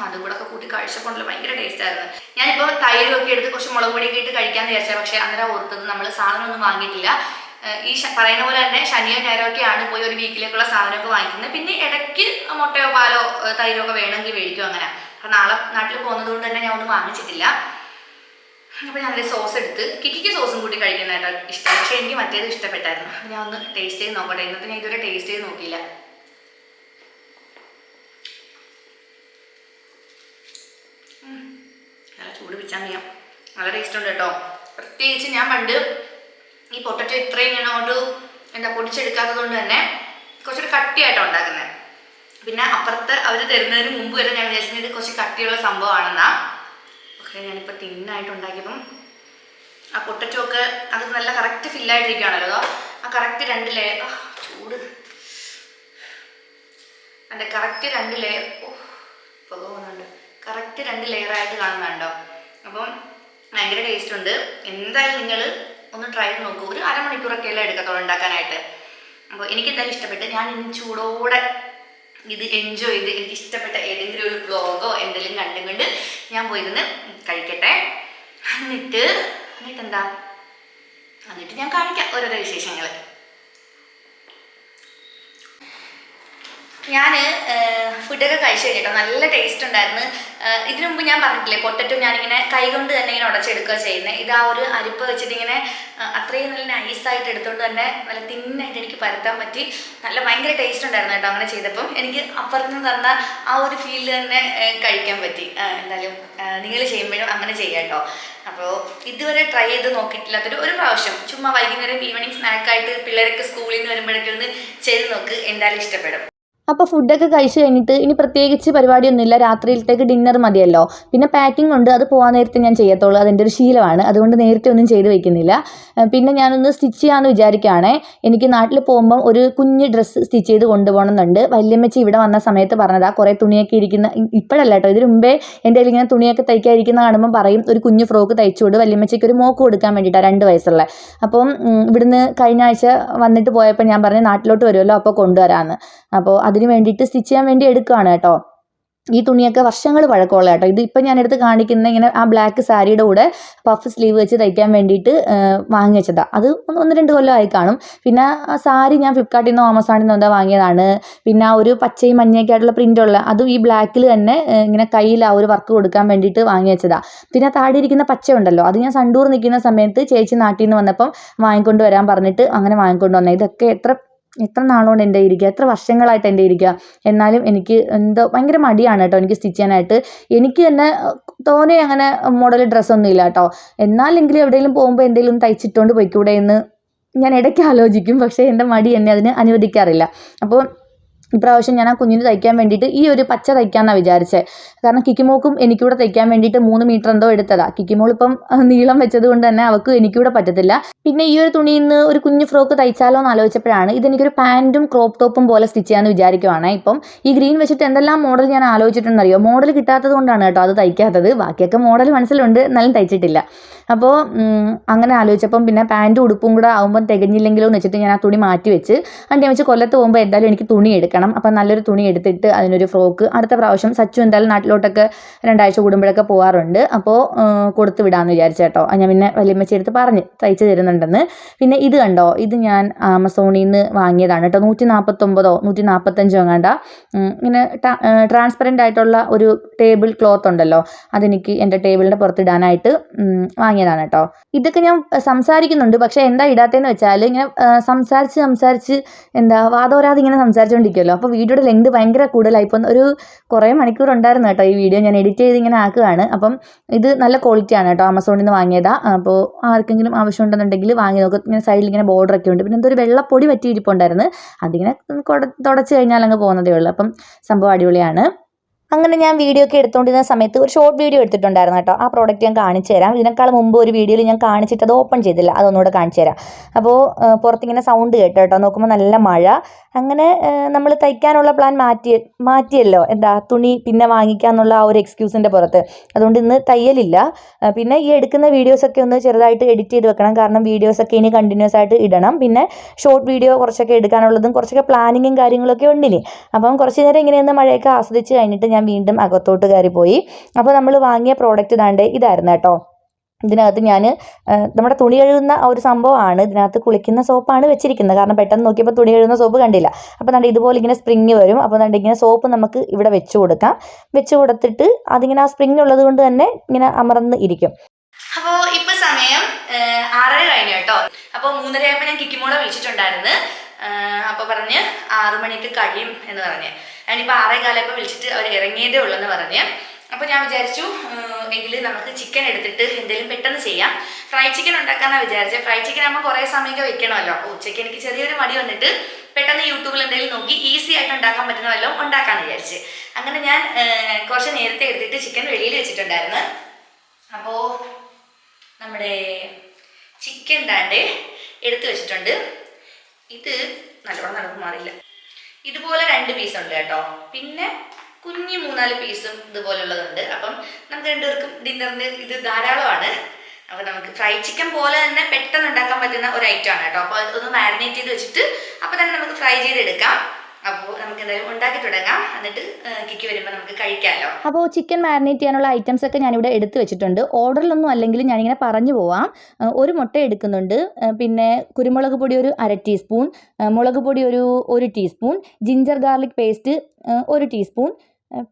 അതും കൂടെ ഒക്കെ കൂട്ടി കഴിച്ചപ്പോണ്ടല്ലോ ഭയങ്കര ടേസ്റ്റ് ആയിരുന്നു. ഞാനിപ്പോൾ തൈരും ഒക്കെ എടുത്ത് കുറച്ച് മുളക് പൊടിയൊക്കെ ഇട്ട് കഴിക്കാന്ന് വിചാരിച്ചത്. പക്ഷേ അന്നേരം ഓർത്തത് നമ്മൾ സാധനം ഒന്നും വാങ്ങിയിട്ടില്ല ഈ പറയുന്ന പോലെ തന്നെ ശനിയോ ഞായറോ ഒക്കെയാണ് പോയി ഒരു വീക്കിലേക്കുള്ള സാധനമൊക്കെ വാങ്ങിക്കുന്നത്. പിന്നെ ഇടയ്ക്ക് മുട്ടയോ പാലോ തൈരോ ഒക്കെ വേണമെങ്കിൽ മേടിക്കും അങ്ങനെ. അപ്പം നാളെ നാട്ടിൽ പോകുന്നത് കൊണ്ട് തന്നെ ഞാൻ ഒന്നും വാങ്ങിച്ചിട്ടില്ല. അപ്പോൾ ഞാനൊരു സോസ് എടുത്ത് കിക്കിക്ക് സോസും കൂട്ടി കഴിക്കുന്നതായിട്ട് ഇഷ്ടം. പക്ഷേ എനിക്ക് മറ്റേത് ഇഷ്ടപ്പെട്ടായിരുന്നു. അപ്പം ഞാൻ ഒന്ന് ടേസ്റ്റ് ചെയ്ത് നോക്കട്ടെ. ഇന്നത്തെ ഞാൻ ഇതുവരെ ടേസ്റ്റ് ചെയ്ത് നോക്കിയില്ല. നല്ല ചൂട് പിടിച്ചാൽ ചെയ്യാം നല്ല ടേസ്റ്റ് ഉണ്ട് കേട്ടോ. പ്രത്യേകിച്ച് ഞാൻ പണ്ട് ഈ പൊട്ടറ്റോ ഇത്രയും ഇങ്ങനെ കൊണ്ട് എന്താ പൊടിച്ചെടുക്കാത്തത് കൊണ്ട് തന്നെ കുറച്ചൊരു കട്ടിയായിട്ടാണ് ഉണ്ടാക്കുന്നത് പിന്നെ അപ്പുറത്ത് അവർ തരുന്നതിന് മുമ്പ് വരെ ഞാൻ വിചാരിച്ചത് കുറച്ച് കട്ടിയുള്ള സംഭവമാണെന്നാ. ഞാനിപ്പോൾ തിന്നായിട്ട് ഉണ്ടാക്കിയപ്പം ആ പൊട്ടറ്റോ ഒക്കെ അത് നല്ല കറക്റ്റ് ഫില്ലായിട്ടിരിക്കുകയാണല്ലോ ആ കറക്റ്റ് രണ്ട് ലെയർ ചൂട്. അതിന്റെ കറക്റ്റ് രണ്ട് ലെയർ ഓ പോകുന്നുണ്ട് കറക്റ്റ് രണ്ട് ലെയറായിട്ട് കാണുന്നുണ്ടോ? അപ്പം ഭയങ്കര ടേസ്റ്റ് ഉണ്ട്. എന്തായാലും നിങ്ങൾ ഒന്ന് ട്രൈ ചെയ്ത് നോക്കൂ. ഒരു അരമണിക്കൂറൊക്കെ അല്ലേ എടുക്കത്തുള്ളൂ ഉണ്ടാക്കാനായിട്ട്. അപ്പോൾ എനിക്ക് എന്തായാലും ഇഷ്ടപ്പെട്ട് ഞാൻ ഇനി ചൂടോടെ ഇത് എൻജോയ് ചെയ്ത് എനിക്ക് ഇഷ്ടപ്പെട്ട ഏതെങ്കിലും ഒരു ബ്ലോഗോ എന്തെങ്കിലും കണ്ടും കൊണ്ട് ഞാൻ പോയിരുന്ന് കഴിക്കട്ടെ. എന്നിട്ട് എന്നിട്ട് എന്താ എന്നിട്ട് ഞാൻ കാണിക്കാം ഓരോരോ വിശേഷങ്ങൾ ഞാൻ ഫുഡൊക്കെ കഴിച്ചു കഴിഞ്ഞിട്ടോ. നല്ല ടേസ്റ്റ് ഉണ്ടായിരുന്നു. ഇതിനു മുമ്പ് ഞാൻ പറഞ്ഞിട്ടില്ലേ പൊട്ടറ്റോ ഞാനിങ്ങനെ കൈകൊണ്ട് തന്നെ ഇങ്ങനെ ഉടച്ചെടുക്കുക ചെയ്യുന്നത് ഇത് ആ ഒരു അരിപ്പ് വെച്ചിട്ട് ഇങ്ങനെ അത്രയും നല്ല നൈസായിട്ട് എടുത്തുകൊണ്ട് തന്നെ നല്ല തിന്നായിട്ട് എനിക്ക് പരത്താൻ പറ്റി. നല്ല ഭയങ്കര ടേസ്റ്റ് ഉണ്ടായിരുന്നു കേട്ടോ അങ്ങനെ ചെയ്തപ്പം. എനിക്ക് അപ്പുറത്ത് തന്ന ആ ഒരു ഫീലിൽ തന്നെ കഴിക്കാൻ പറ്റി. എന്തായാലും നിങ്ങൾ ചെയ്യുമ്പോഴും അങ്ങനെ ചെയ്യാം കേട്ടോ. അപ്പോൾ ഇതുവരെ ട്രൈ ചെയ്ത് നോക്കിയിട്ടില്ലാത്തൊരു ഒരു പ്രാവശ്യം. ചുമ്മാ വൈകുന്നേരം ഈവനിങ് സ്നാക്കായിട്ട് പിള്ളേരൊക്കെ സ്കൂളിൽ നിന്ന് വരുമ്പോഴൊക്കെ ഒന്ന് ചെയ്ത് നോക്ക്. എന്തായാലും ഇഷ്ടപ്പെടും. അപ്പോൾ ഫുഡൊക്കെ കഴിച്ച് കഴിഞ്ഞിട്ട് ഇനി പ്രത്യേകിച്ച് പരിപാടിയൊന്നുമില്ല. രാത്രിയിലത്തേക്ക് ഡിന്നർ മതിയല്ലോ. പിന്നെ പാക്കിംഗ് ഉണ്ട്. അത് പോകാൻ നേരത്തെ ഞാൻ ചെയ്യത്തുള്ളൂ അതെന്റെ ഒരു ശീലമാണ്. അതുകൊണ്ട് നേരത്തെ ഒന്നും ചെയ്ത് വെക്കുന്നില്ല. പിന്നെ ഞാനൊന്ന് സ്റ്റിച്ച് ചെയ്യാമെന്ന് വിചാരിക്കുകയാണേ. എനിക്ക് നാട്ടിൽ പോകുമ്പം ഒരു കുഞ്ഞ് ഡ്രസ്സ് സ്റ്റിച്ച് ചെയ്ത് കൊണ്ടുപോകണമെന്നുണ്ട്. വല്യമ്മച്ചി ഇവിടെ വന്ന സമയത്ത് പറഞ്ഞതാ. കുറേ തുണിയൊക്കെ ഇരിക്കുന്ന ഇപ്പോഴല്ല കേട്ടോ. ഇതിന് മുമ്പേ എന്റെ കയ്യിൽ ഇങ്ങനെ തുണിയൊക്കെ തയ്ക്കാതിരിക്കുന്ന കാണുമ്പോൾ പറയും ഒരു കുഞ്ഞ് ഫ്രോക്ക് തയ്ച്ചു കൊടു. ഒരു മോക്ക് കൊടുക്കാൻ വേണ്ടിയിട്ടാണ് രണ്ട് വയസ്സുള്ള. അപ്പം ഇവിടുന്ന് കഴിഞ്ഞ ആഴ്ച വന്നിട്ട് പോയപ്പോൾ ഞാൻ പറഞ്ഞു നാട്ടിലോട്ട് വരുമല്ലോ അപ്പോൾ കൊണ്ടുവരാമെന്ന് അപ്പോൾ അതിന് വേണ്ടിയിട്ട് സ്റ്റിച്ച് ചെയ്യാൻ വേണ്ടി എടുക്കുകയാണ് കേട്ടോ. ഈ തുണിയൊക്കെ വർഷങ്ങൾ പഴക്കമുള്ള കേട്ടോ. ഇത് ഇപ്പം ഞാൻ എടുത്ത് കാണിക്കുന്ന ഇങ്ങനെ ആ ബ്ലാക്ക് സാരിയുടെ കൂടെ പഫ് സ്ലീവ് വെച്ച് തയ്ക്കാൻ വേണ്ടിയിട്ട് വാങ്ങി വെച്ചതാണ് അത് ഒന്ന് രണ്ട് കൊല്ലമായി കാണും. പിന്നെ ആ സാരി ഞാൻ ഫ്ലിപ്കാർട്ടിൽ നിന്നോ ആമസോണിൽ നിന്നോ എന്താ വാങ്ങിയതാണ്. പിന്നെ ആ ഒരു പച്ചയും മഞ്ഞയൊക്കെ ആയിട്ടുള്ള പ്രിന്റുള്ള അതും ഈ ബ്ലാക്കിൽ തന്നെ ഇങ്ങനെ കയ്യിൽ ആ ഒരു വർക്ക് കൊടുക്കാൻ വേണ്ടിയിട്ട് വാങ്ങി വെച്ചതാണ് പിന്നെ താഴെ ഇരിക്കുന്ന പച്ച ഉണ്ടല്ലോ അത് ഞാൻ സണ്ടൂർ നിൽക്കുന്ന സമയത്ത് ചേച്ചി നാട്ടിൽ നിന്ന് വന്നപ്പം വാങ്ങിക്കൊണ്ട് വരാൻ പറഞ്ഞിട്ട് അങ്ങനെ വാങ്ങിക്കൊണ്ട് വന്നത്. ഇതൊക്കെ എത്ര എത്ര നാളുകൊണ്ട് എന്റെ ഇരിക്കുക എത്ര വർഷങ്ങളായിട്ട് എന്റെ ഇരിക്കുക എന്നാലും എനിക്ക് എന്തോ ഭയങ്കര മടിയാണ് കേട്ടോ എനിക്ക് സ്റ്റിച്ച് ചെയ്യാനായിട്ട്. എനിക്ക് തന്നെ തോനെ അങ്ങനെ മോഡൽ ഡ്രസ്സൊന്നും ഇല്ല കേട്ടോ. എന്നാലെങ്കിലും എവിടെയെങ്കിലും പോകുമ്പോൾ എന്തെങ്കിലും തയ്ച്ചിട്ടുകൊണ്ട് പോയിക്കൂടെ എന്ന് ഞാൻ ഇടയ്ക്ക് ആലോചിക്കും. പക്ഷേ എന്റെ മടി എന്നെ അതിന് അനുവദിക്കാറില്ല. അപ്പോൾ ഇപ്രാവശ്യം ഞാൻ ആ കുഞ്ഞിന് തയ്ക്കാൻ വേണ്ടിയിട്ട് ഈ ഒരു പച്ച തയ്ക്കാമെന്നാണ് വിചാരിച്ചത് കാരണം കിക്കിമോക്കും എനിക്കിവിടെ തയ്ക്കാൻ വേണ്ടിയിട്ട് മൂന്ന് മീറ്റർ എന്തോ എടുത്തതാ. കിക്കിമോൾ ഇപ്പം നീളം വെച്ചത് കൊണ്ട് തന്നെ അവൾക്ക് എനിക്കിവിടെ പറ്റത്തില്ല. പിന്നെ ഈ ഒരു തുണിയിൽ നിന്ന് ഒരു കുഞ്ഞു ഫ്രോക്ക് തയ്ച്ചാലോ എന്ന് ആലോചിച്ചപ്പോഴാണ് ഇതെനിക്കൊരു പാന്റും ക്രോപ്പ് ടോപ്പും പോലെ സ്റ്റിച്ച് ചെയ്യാമെന്ന് വിചാരിക്കുവാണ്. ഇപ്പം ഈ ഗ്രീൻ വെച്ചിട്ട് എന്തെല്ലാം മോഡൽ ഞാൻ ആലോചിച്ചിട്ടുണ്ടെന്നറിയോ? മോഡൽ കിട്ടാത്തത് കൊണ്ടാണ് കേട്ടോ അത് തയ്ക്കാത്തത്. ബാക്കിയൊക്കെ മോഡൽ മനസ്സിലുണ്ട് എന്നാലും തയ്ച്ചിട്ടില്ല. അപ്പോൾ അങ്ങനെ ആലോചിച്ചപ്പം പിന്നെ പാന്റും ഉടുപ്പും കൂടെ ആകുമ്പോൾ തികഞ്ഞില്ലെങ്കിലോ എന്ന് വെച്ചിട്ട് ഞാൻ ആ തുണി മാറ്റി വെച്ച്. അതിന്റെ വെച്ച് കൊല്ലത്ത് പോകുമ്പോൾ എന്തായാലും എനിക്ക് തുണി എടുക്കണം. അപ്പം നല്ലൊരു തുണി എടുത്തിട്ട് അതിനൊരു ഫ്രോക്ക്. അടുത്ത പ്രാവശ്യം സച്ചു എന്തായാലും നാട്ടിലോട്ടൊക്കെ രണ്ടാഴ്ച കൂടുമ്പോഴൊക്കെ പോകാറുണ്ട് അപ്പോൾ കൊടുത്ത് വിടാമെന്ന് വിചാരിച്ചേട്ടോ ഞാൻ പിന്നെ വലിയമ്മച്ചി എടുത്ത് പറഞ്ഞ് തയ്ച്ച് തരുന്നുണ്ടെന്ന്. പിന്നെ ഇത് കണ്ടോ? ഇത് ഞാൻ ആമസോണിൽ നിന്ന് വാങ്ങിയതാണ് കേട്ടോ. നൂറ്റി നാൽപ്പത്തൊമ്പതോ നൂറ്റി നാൽപ്പത്തഞ്ചോ എങ്ങാണ്ട ഇങ്ങനെ ട്രാൻസ്പെറന്റ് ആയിട്ടുള്ള ഒരു ടേബിൾ ക്ലോത്ത് ഉണ്ടല്ലോ. അതെനിക്ക് എന്റെ ടേബിളിന്റെ പുറത്തിടാനായിട്ട് ഉം, വാങ്ങിയതാണ് കേട്ടോ ഇതൊക്കെ ഞാൻ സംസാരിക്കുന്നുണ്ട്. പക്ഷേ എന്താ ഇടാത്തതെന്ന് വെച്ചാൽ ഇങ്ങനെ സംസാരിച്ച് സംസാരിച്ച് എന്താ വാദോരാതെ ഇങ്ങനെ സംസാരിച്ചുകൊണ്ടിരിക്കുമല്ലോ അപ്പോൾ വീഡിയോയുടെ ലെങ്ത് ഭയങ്കര കൂടുതലായി. ഇപ്പം ഒരു കുറേ മണിക്കൂർ ഉണ്ടായിരുന്നു കേട്ടോ ഈ വീഡിയോ ഞാൻ എഡിറ്റ് ചെയ്ത് ഇങ്ങനെ ആക്കുകയാണ്. അപ്പം ഇത് നല്ല ക്വാളിറ്റിയാണ് കേട്ടോ ആമസോണിൽ നിന്ന് വാങ്ങിയതാണ് അപ്പോൾ ആർക്കെങ്കിലും ആവശ്യമുണ്ടെന്നുണ്ടെങ്കിൽ വാങ്ങി നോക്കും. ഇങ്ങനെ സൈഡിൽ ഇങ്ങനെ ബോർഡർ ഒക്കെ ഉണ്ട്. പിന്നെ എന്തൊരു വെള്ളപ്പൊടി പറ്റി ഇരിപ്പുണ്ടായിരുന്നു അതിങ്ങനെ തുടച്ച് കഴിഞ്ഞാൽ അങ്ങ് പോകുന്നതേ ഉള്ളൂ. അപ്പം സംഭവം അടിപൊളിയാണ്. അങ്ങനെ ഞാൻ വീഡിയോ ഒക്കെ എടുത്തുകൊണ്ടിരുന്ന സമയത്ത് ഒരു ഷോർട്ട് വീഡിയോ എടുത്തിട്ടുണ്ടായിരുന്നു കേട്ടോ. ആ പ്രോഡക്റ്റ് ഞാൻ കാണിച്ചു തരാം. ഇതിനേക്കാൾ മുമ്പ് ഒരു വീഡിയോയിൽ ഞാൻ കാണിച്ചിട്ട് അത് ഓപ്പൺ ചെയ്തില്ല. അതൊന്നുകൂടെ കാണിച്ചു തരാം. അപ്പോൾ പുറത്തിങ്ങനെ സൗണ്ട് കേട്ടോ കേട്ടോ. നോക്കുമ്പോൾ നല്ല മഴ. അങ്ങനെ നമ്മൾ തയ്ക്കാനുള്ള പ്ലാൻ മാറ്റി മാറ്റിയല്ലോ. എന്താ തുണി പിന്നെ വാങ്ങിക്കാന്നുള്ള ആ ഒരു എക്സ്ക്യൂസിന്റെ പുറത്ത്. അതുകൊണ്ട് ഇന്ന് തയ്യലില്ല. പിന്നെ ഈ എടുക്കുന്ന വീഡിയോസൊക്കെ ഒന്ന് ചെറുതായിട്ട് എഡിറ്റ് ചെയ്ത് വെക്കണം. കാരണം വീഡിയോസൊക്കെ ഇനി കണ്ടിന്യൂസ് ആയിട്ട് ഇടണം. പിന്നെ ഷോർട്ട് വീഡിയോ കുറച്ചൊക്കെ എടുക്കാനുള്ളതും കുറച്ചൊക്കെ പ്ലാനിങ്ങും കാര്യങ്ങളൊക്കെ ഉണ്ടിനി അപ്പം കുറച്ച് നേരം ഇങ്ങനെയൊന്ന് മഴയൊക്കെ ആസ്വദിച്ച് കഴിഞ്ഞിട്ട് ഞാൻ വീണ്ടും അകത്തോട്ട് കയറി പോയി. അപ്പോൾ നമ്മൾ വാങ്ങിയ പ്രോഡക്റ്റ് ഇതാണ്ട് ഇതായിരുന്നു കേട്ടോ. ഇതിനകത്ത് ഞാൻ നമ്മുടെ തുണി കഴുകുന്ന ഒരു സംഭവമാണ്. ഇതിനകത്ത് കുളിക്കുന്ന സോപ്പാണ് വെച്ചിരിക്കുന്നത്. കാരണം പെട്ടെന്ന് നോക്കിയപ്പോൾ തുണി കഴുകുന്ന സോപ്പ് കണ്ടില്ല. അപ്പോൾ നല്ല ഇതുപോലെ ഇങ്ങനെ സ്പ്രിങ് വരും. അപ്പോൾ നല്ല ഇങ്ങനെ സോപ്പ് നമുക്ക് ഇവിടെ വെച്ച് കൊടുക്കാം. വെച്ച് കൊടുത്തിട്ട് അതിങ്ങനെ ആ സ്പ്രിങ് ഉള്ളത് കൊണ്ട് തന്നെ ഇങ്ങനെ അമർന്ന് ഇരിക്കും. അപ്പോൾ ഇപ്പോൾ സമയം ആറര കഴിഞ്ഞു കേട്ടോ. അപ്പോൾ മൂന്നരയായപ്പോൾ ഞാൻ കിക്കിമോളെ വിളിച്ചിട്ടുണ്ടായിരുന്നു. അപ്പോൾ പറഞ്ഞ് ആറു മണിക്ക് കഴിയും എന്ന് പറഞ്ഞ്. ഞാനിപ്പോൾ ആറേ കാലപ്പോൾ വിളിച്ചിട്ട് അവർ ഇറങ്ങിയതേ ഉള്ളൂ എന്ന് പറഞ്ഞ്. അപ്പോൾ ഞാൻ വിചാരിച്ചു എങ്കിൽ നമുക്ക് ചിക്കൻ എടുത്തിട്ട് എന്തെങ്കിലും പെട്ടെന്ന് ചെയ്യാം. ഫ്രൈ ചിക്കൻ ഉണ്ടാക്കാമെന്നാണ് വിചാരിച്ചത് ഫ്രൈ ചിക്കൻ ആകുമ്പോൾ കുറേ സമയമൊക്കെ വെക്കണമല്ലോ. ഉച്ചയ്ക്ക് എനിക്ക് ചെറിയൊരു മടി വന്നിട്ട് പെട്ടെന്ന് യൂട്യൂബിൽ എന്തെങ്കിലും നോക്കി ഈസി ആയിട്ട് ഉണ്ടാക്കാൻ പറ്റുന്ന വല്ലതും ഉണ്ടാക്കാമെന്ന് വിചാരിച്ച്. അങ്ങനെ ഞാൻ കുറച്ച് നേരത്തെ എടുത്തിട്ട് ചിക്കൻ വെളിയിൽ വെച്ചിട്ടുണ്ടായിരുന്നു. അപ്പോൾ നമ്മുടെ ചിക്കൻ താണ്ട് എടുത്തു വെച്ചിട്ടുണ്ട്. ഇത് നല്ലോണം നടന്നു മാറില്ല. ഇതുപോലെ രണ്ട് പീസ് ഉണ്ട് കേട്ടോ. പിന്നെ കുഞ്ഞി മൂന്നാൽ പീസും ഇതുപോലുള്ളതുണ്ട്. അപ്പം നമുക്ക് രണ്ടുപേർക്കും ഡിന്നറിന് ഇത് ധാരാളമാണ്. അപ്പോൾ നമുക്ക് ഫ്രൈ ചിക്കൻ പോലെ തന്നെ പെട്ടെന്ന് ഉണ്ടാക്കാൻ പറ്റുന്ന ഒരു ഐറ്റം ആണ് കേട്ടോ. അപ്പോൾ അതൊന്ന് മാരിനേറ്റ് ചെയ്ത് വെച്ചിട്ട് അപ്പോൾ തന്നെ നമുക്ക് ഫ്രൈ ചെയ്തെടുക്കാം. അപ്പോൾ തുടങ്ങാം. എന്നിട്ട് കിക്ക് വരുമ്പോൾ നമുക്ക് അപ്പോൾ ചിക്കൻ മാരിനേറ്റ് ചെയ്യാനുള്ള ഐറ്റംസ് ഒക്കെ ഞാനിവിടെ എടുത്തു വെച്ചിട്ടുണ്ട്. ഓർഡറിലൊന്നും അല്ലെങ്കിലും ഞാനിങ്ങനെ പറഞ്ഞു പോവാം. ഒരു മുട്ട എടുക്കുന്നുണ്ട്. പിന്നെ കുരുമുളക് പൊടി ഒരു അര ടീസ്പൂൺ മുളക് പൊടി ഒരു ഒരു ടീസ്പൂൺ ജിഞ്ചർ ഗാർലിക് പേസ്റ്റ് ഒരു ടീസ്പൂൺ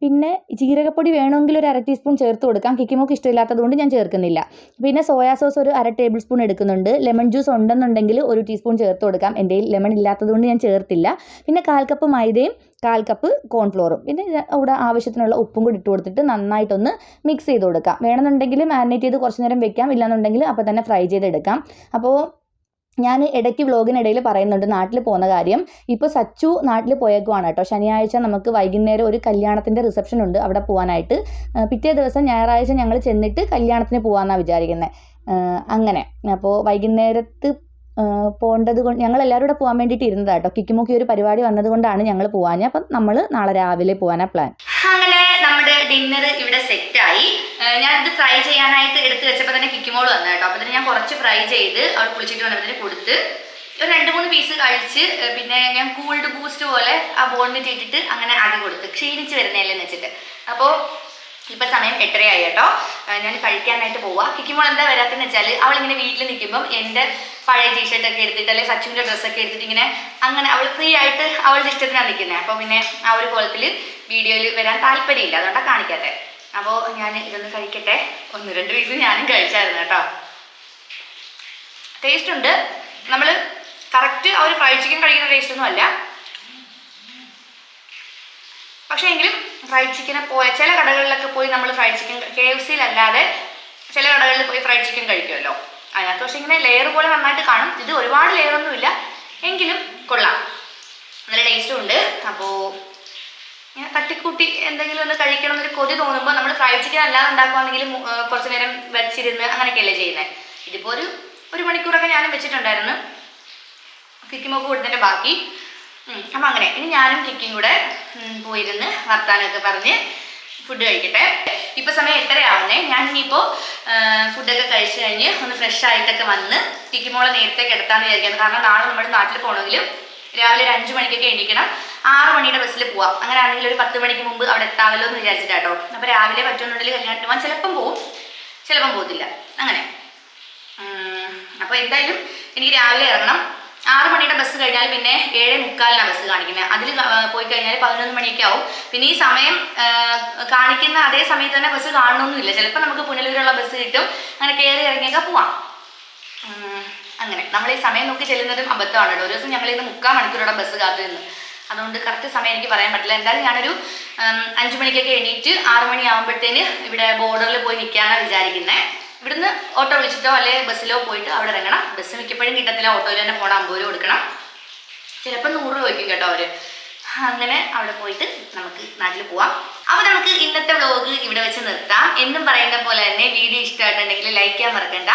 പിന്നെ ജീരകപ്പൊടി വേണമെങ്കിൽ ഒരു അര ടീസ്പൂൺ ചേർത്ത് കൊടുക്കാം. കിക്കിമോക്ക് ഇഷ്ടമില്ലാത്തതുകൊണ്ട് ഞാൻ ചേർക്കുന്നില്ല. പിന്നെ സോയാ സോസ് ഒരു അര ടേബിൾ സ്പൂൺ എടുക്കുന്നുണ്ട്. ലെമൺ ജ്യൂസ് ഉണ്ടെന്നുണ്ടെങ്കിൽ ഒരു ടീസ്പൂൺ ചേർത്ത് കൊടുക്കാം. എന്റെ ലെമൺ ഇല്ലാത്തതുകൊണ്ട് ഞാൻ ചേർത്തില്ല. പിന്നെ കാൽ കപ്പ് മൈദയും കാൽ കപ്പ് കോൺഫ്ലോറും. പിന്നെ അവിടെ ആവശ്യത്തിനുള്ള ഉപ്പും കൂടി ഇട്ട് കൊടുത്തിട്ട് നന്നായിട്ടൊന്ന് മിക്സ് ചെയ്ത് കൊടുക്കാം. വേണമെന്നുണ്ടെങ്കിൽ മാരിനേറ്റ് ചെയ്ത് കുറച്ച് നേരം വെക്കാം. ഇല്ലാന്നുണ്ടെങ്കിൽ അപ്പോൾ തന്നെ ഫ്രൈ ചെയ്തെടുക്കാം. അപ്പോൾ ഞാൻ ഇടയ്ക്ക് വ്ലോഗിനിടയിൽ പറയുന്നുണ്ട് നാട്ടിൽ പോകുന്ന കാര്യം. ഇപ്പോൾ സച്ചു നാട്ടിൽ പോയേക്കുവാണ് കേട്ടോ. ശനിയാഴ്ച നമുക്ക് വൈകുന്നേരം ഒരു കല്യാണത്തിന്റെ റിസപ്ഷൻ ഉണ്ട് അവിടെ പോകാനായിട്ട് പിറ്റേ ദിവസം ഞായറാഴ്ച ഞങ്ങൾ ചെന്നിട്ട് കല്യാണത്തിന് പോകാമെന്നാണ് വിചാരിക്കുന്നത് അങ്ങനെ. അപ്പോൾ വൈകുന്നേരത്ത് പോകേണ്ടത് കൊണ്ട് ഞങ്ങൾ എല്ലാവരും കൂടെ പോകാൻ വേണ്ടിയിട്ട് ഇരുന്നതാട്ടോ കിക്കിമുക്കി ഒരു പരിപാടി വന്നതുകൊണ്ടാണ് ഞങ്ങൾ പോകാൻ അപ്പം നമ്മൾ നാളെ രാവിലെ പോകാനാണ് പ്ലാൻ അങ്ങനെ നമ്മുടെ ഡിന്നർ ഇവിടെ സെറ്റ് ആയി. ഞാൻ ഇത് ഫ്രൈ ചെയ്യാനായിട്ട് എടുത്ത് വെച്ചപ്പോൾ തന്നെ കിക്കിമോൾ വന്നു കേട്ടോ. അപ്പോൾ തന്നെ ഞാൻ കുറച്ച് ഫ്രൈ ചെയ്ത് അവൾ കുളിച്ചിട്ട് വന്നപ്പോൾ കൊടുത്ത്. ഒരു രണ്ട് മൂന്ന് പീസ് കഴിച്ച് പിന്നെ ഞാൻ കൂൾഡ് ബൂസ്റ്റ് പോലെ ആ ബോൺമിറ്റ് ഇട്ടിട്ട് അങ്ങനെ ആക്കി കൊടുത്ത് ക്ഷീണിച്ച് വരുന്നതല്ലെന്ന് വെച്ചിട്ട്. അപ്പോൾ ഇപ്പം സമയം എട്ടരയായി കേട്ടോ. ഞാൻ കഴിക്കാനായിട്ട് പോവാ. കിക്കിമോൾ എന്താ വരാത്തെന്ന് വെച്ചാൽ അവളിങ്ങനെ വീട്ടിൽ നിൽക്കുമ്പം എന്റെ പഴയ ടീഷർട്ട് ഒക്കെ എടുത്തിട്ട് അല്ലെങ്കിൽ സച്ചുവിന്റെ ഡ്രസ്സൊക്കെ എടുത്തിട്ട് ഇങ്ങനെ അങ്ങനെ അവൾ ഫ്രീ ആയിട്ട് അവളുടെ ഇഷ്ടത്തിനാണ് നിൽക്കുന്നത് അപ്പോൾ പിന്നെ ആ ഒരു കോലത്തിൽ വീഡിയോയിൽ വരാൻ താല്പര്യമില്ല. അതുകൊണ്ടാണ് കാണിക്കാത്തെ. അപ്പോൾ ഞാൻ ഇതൊന്ന് കഴിക്കട്ടെ. ഒന്ന് രണ്ട് പീസ് ഞാനും കഴിച്ചായിരുന്നു കേട്ടോ. ടേസ്റ്റ് ഉണ്ട്. നമ്മൾ കറക്റ്റ് ആ ഒരു ഫ്രൈഡ് ചിക്കൻ കഴിക്കുന്ന ടേസ്റ്റ് ഒന്നും അല്ല. പക്ഷേ എങ്കിലും ഫ്രൈഡ് ചിക്കനെ പോയ ചില കടകളിലൊക്കെ പോയി നമ്മൾ ഫ്രൈഡ് ചിക്കൻ കെ എഫ് സിയിലല്ലാതെ ചില കടകളിൽ പോയി ഫ്രൈഡ് ചിക്കൻ കഴിക്കുമല്ലോ അതിനകത്ത് പക്ഷേ ഇങ്ങനെ ലെയർ പോലെ നന്നായിട്ട് കാണും. ഇത് ഒരുപാട് ലെയർ ഒന്നുമില്ല. എങ്കിലും കൊള്ളാം. നല്ല ടേസ്റ്റും ഉണ്ട്. അപ്പോൾ ഇങ്ങനെ തട്ടിക്കൂട്ടി എന്തെങ്കിലും ഒന്ന് കഴിക്കണം എന്നൊരു കൊതി തോന്നുമ്പോൾ നമ്മൾ ഫ്രൈഡ് ചിക്കൻ അല്ലാതെ ഉണ്ടാക്കുവാണെങ്കിൽ കുറച്ച് നേരം വെച്ചിരുന്ന് അങ്ങനെയൊക്കെയല്ലേ ചെയ്യുന്നത് ഇതിപ്പോൾ ഒരു ഒരു മണിക്കൂറൊക്കെ ഞാനും വെച്ചിട്ടുണ്ടായിരുന്നു. കിക്കിമൊക്കെ കൊടുത്തതിന്റെ ബാക്കി. അപ്പം അങ്ങനെ ഇനി ഞാനും കിക്കിയും കൂടെ പോയിരുന്ന് വർത്താനമൊക്കെ പറഞ്ഞ് ഫുഡ് കഴിക്കട്ടെ. ഇപ്പം സമയം എട്ടരയാവുന്നേ. ഞാൻ ഇനിയിപ്പോൾ ഫുഡൊക്കെ കഴിച്ച് കഴിഞ്ഞ് ഒന്ന് ഫ്രഷ് ആയിട്ടൊക്കെ വന്ന് കിക്കിമോളെ നേരത്തെ കിടത്താന്ന് വിചാരിക്കുന്നത് കാരണം നാളെ നമ്മൾ നാട്ടിൽ പോകണമെങ്കിലും രാവിലെ ഒരു അഞ്ച് മണിക്കൊക്കെ എണീക്കണം. ആറ് മണിയുടെ ബസ്സിൽ പോവാം. അങ്ങനെ ആണെങ്കിൽ ഒരു പത്ത് മണിക്ക് മുമ്പ് അവിടെ എത്താമല്ലോ എന്ന് വിചാരിച്ചിട്ടാട്ടോ. അപ്പോൾ രാവിലെ പറ്റുമെന്നുണ്ടെങ്കിൽ കല്യാണത്തിന് പോകാൻ ചിലപ്പം പോവും. ചിലപ്പം പോകത്തില്ല. അങ്ങനെ. അപ്പോൾ എന്തായാലും എനിക്ക് രാവിലെ ഇറങ്ങണം. ആറ് മണിയുടെ ബസ് കഴിഞ്ഞാൽ പിന്നെ ഏഴ് മുക്കാലിനാണ് ബസ് കാണിക്കുന്നത് അതിൽ പോയി കഴിഞ്ഞാൽ പതിനൊന്ന് മണിയൊക്കെ ആവും. പിന്നെ ഈ സമയം കാണിക്കുന്ന അതേ സമയത്ത് തന്നെ ബസ് കാണണമെന്നില്ല ചിലപ്പോൾ നമുക്ക് പുനലൂരുള്ള ബസ് കിട്ടും. അങ്ങനെ കയറി ഇറങ്ങിയൊക്കെ പോവാം. അങ്ങനെ. നമ്മൾ ഈ സമയം നോക്കി ചെല്ലുന്നതും അബദ്ധമാണ് കേട്ടോ ഒരു ദിവസം ഞങ്ങൾ ഇന്ന് മുക്കാൽ മണിക്കൂറോടെ ബസ് കാത്തു നിന്ന് അതുകൊണ്ട് കറക്റ്റ് സമയം എനിക്ക് പറയാൻ പറ്റില്ല. എന്തായാലും ഞാനൊരു അഞ്ചു മണിക്കൊക്കെ എണീറ്റ് ആറു മണി ആകുമ്പോഴത്തേന് ഇവിടെ ബോർഡറിൽ പോയി നിൽക്കാനാണ് വിചാരിക്കുന്നത് ഇവിടുന്ന് ഓട്ടോ വിളിച്ചിട്ടോ അല്ലെങ്കിൽ ബസ്സിലോ പോയിട്ട് അവിടെ ഇറങ്ങണം. ബസ് മിക്കപ്പോഴും കിട്ടത്തില്ല. ഓട്ടോയിൽ തന്നെ പോകണം അമ്പത് രൂപ കൊടുക്കണം. ചിലപ്പോൾ നൂറ് രൂപ വയ്ക്കും കേട്ടോ അവർ. അങ്ങനെ അവിടെ പോയിട്ട് നമുക്ക് നാട്ടിൽ പോവാം. അപ്പോൾ നമുക്ക് ഇന്നത്തെ വ്ലോഗ് ഇവിടെ വെച്ച് നിർത്താം. എന്നും പറയുന്ന പോലെ തന്നെ വീഡിയോ ഇഷ്ടമായിട്ടുണ്ടെങ്കിൽ ലൈക്ക് ചെയ്യാൻ മറക്കണ്ട.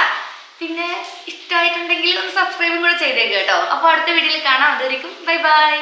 പിന്നെ ഇഷ്ടമായിട്ടുണ്ടെങ്കിൽ ഒന്ന് സബ്സ്ക്രൈബും കൂടെ ചെയ്തേക്ക് കേട്ടോ. അപ്പോൾ അടുത്ത വീഡിയോയിൽ കാണാം. അതുവരെയും ബൈ ബൈ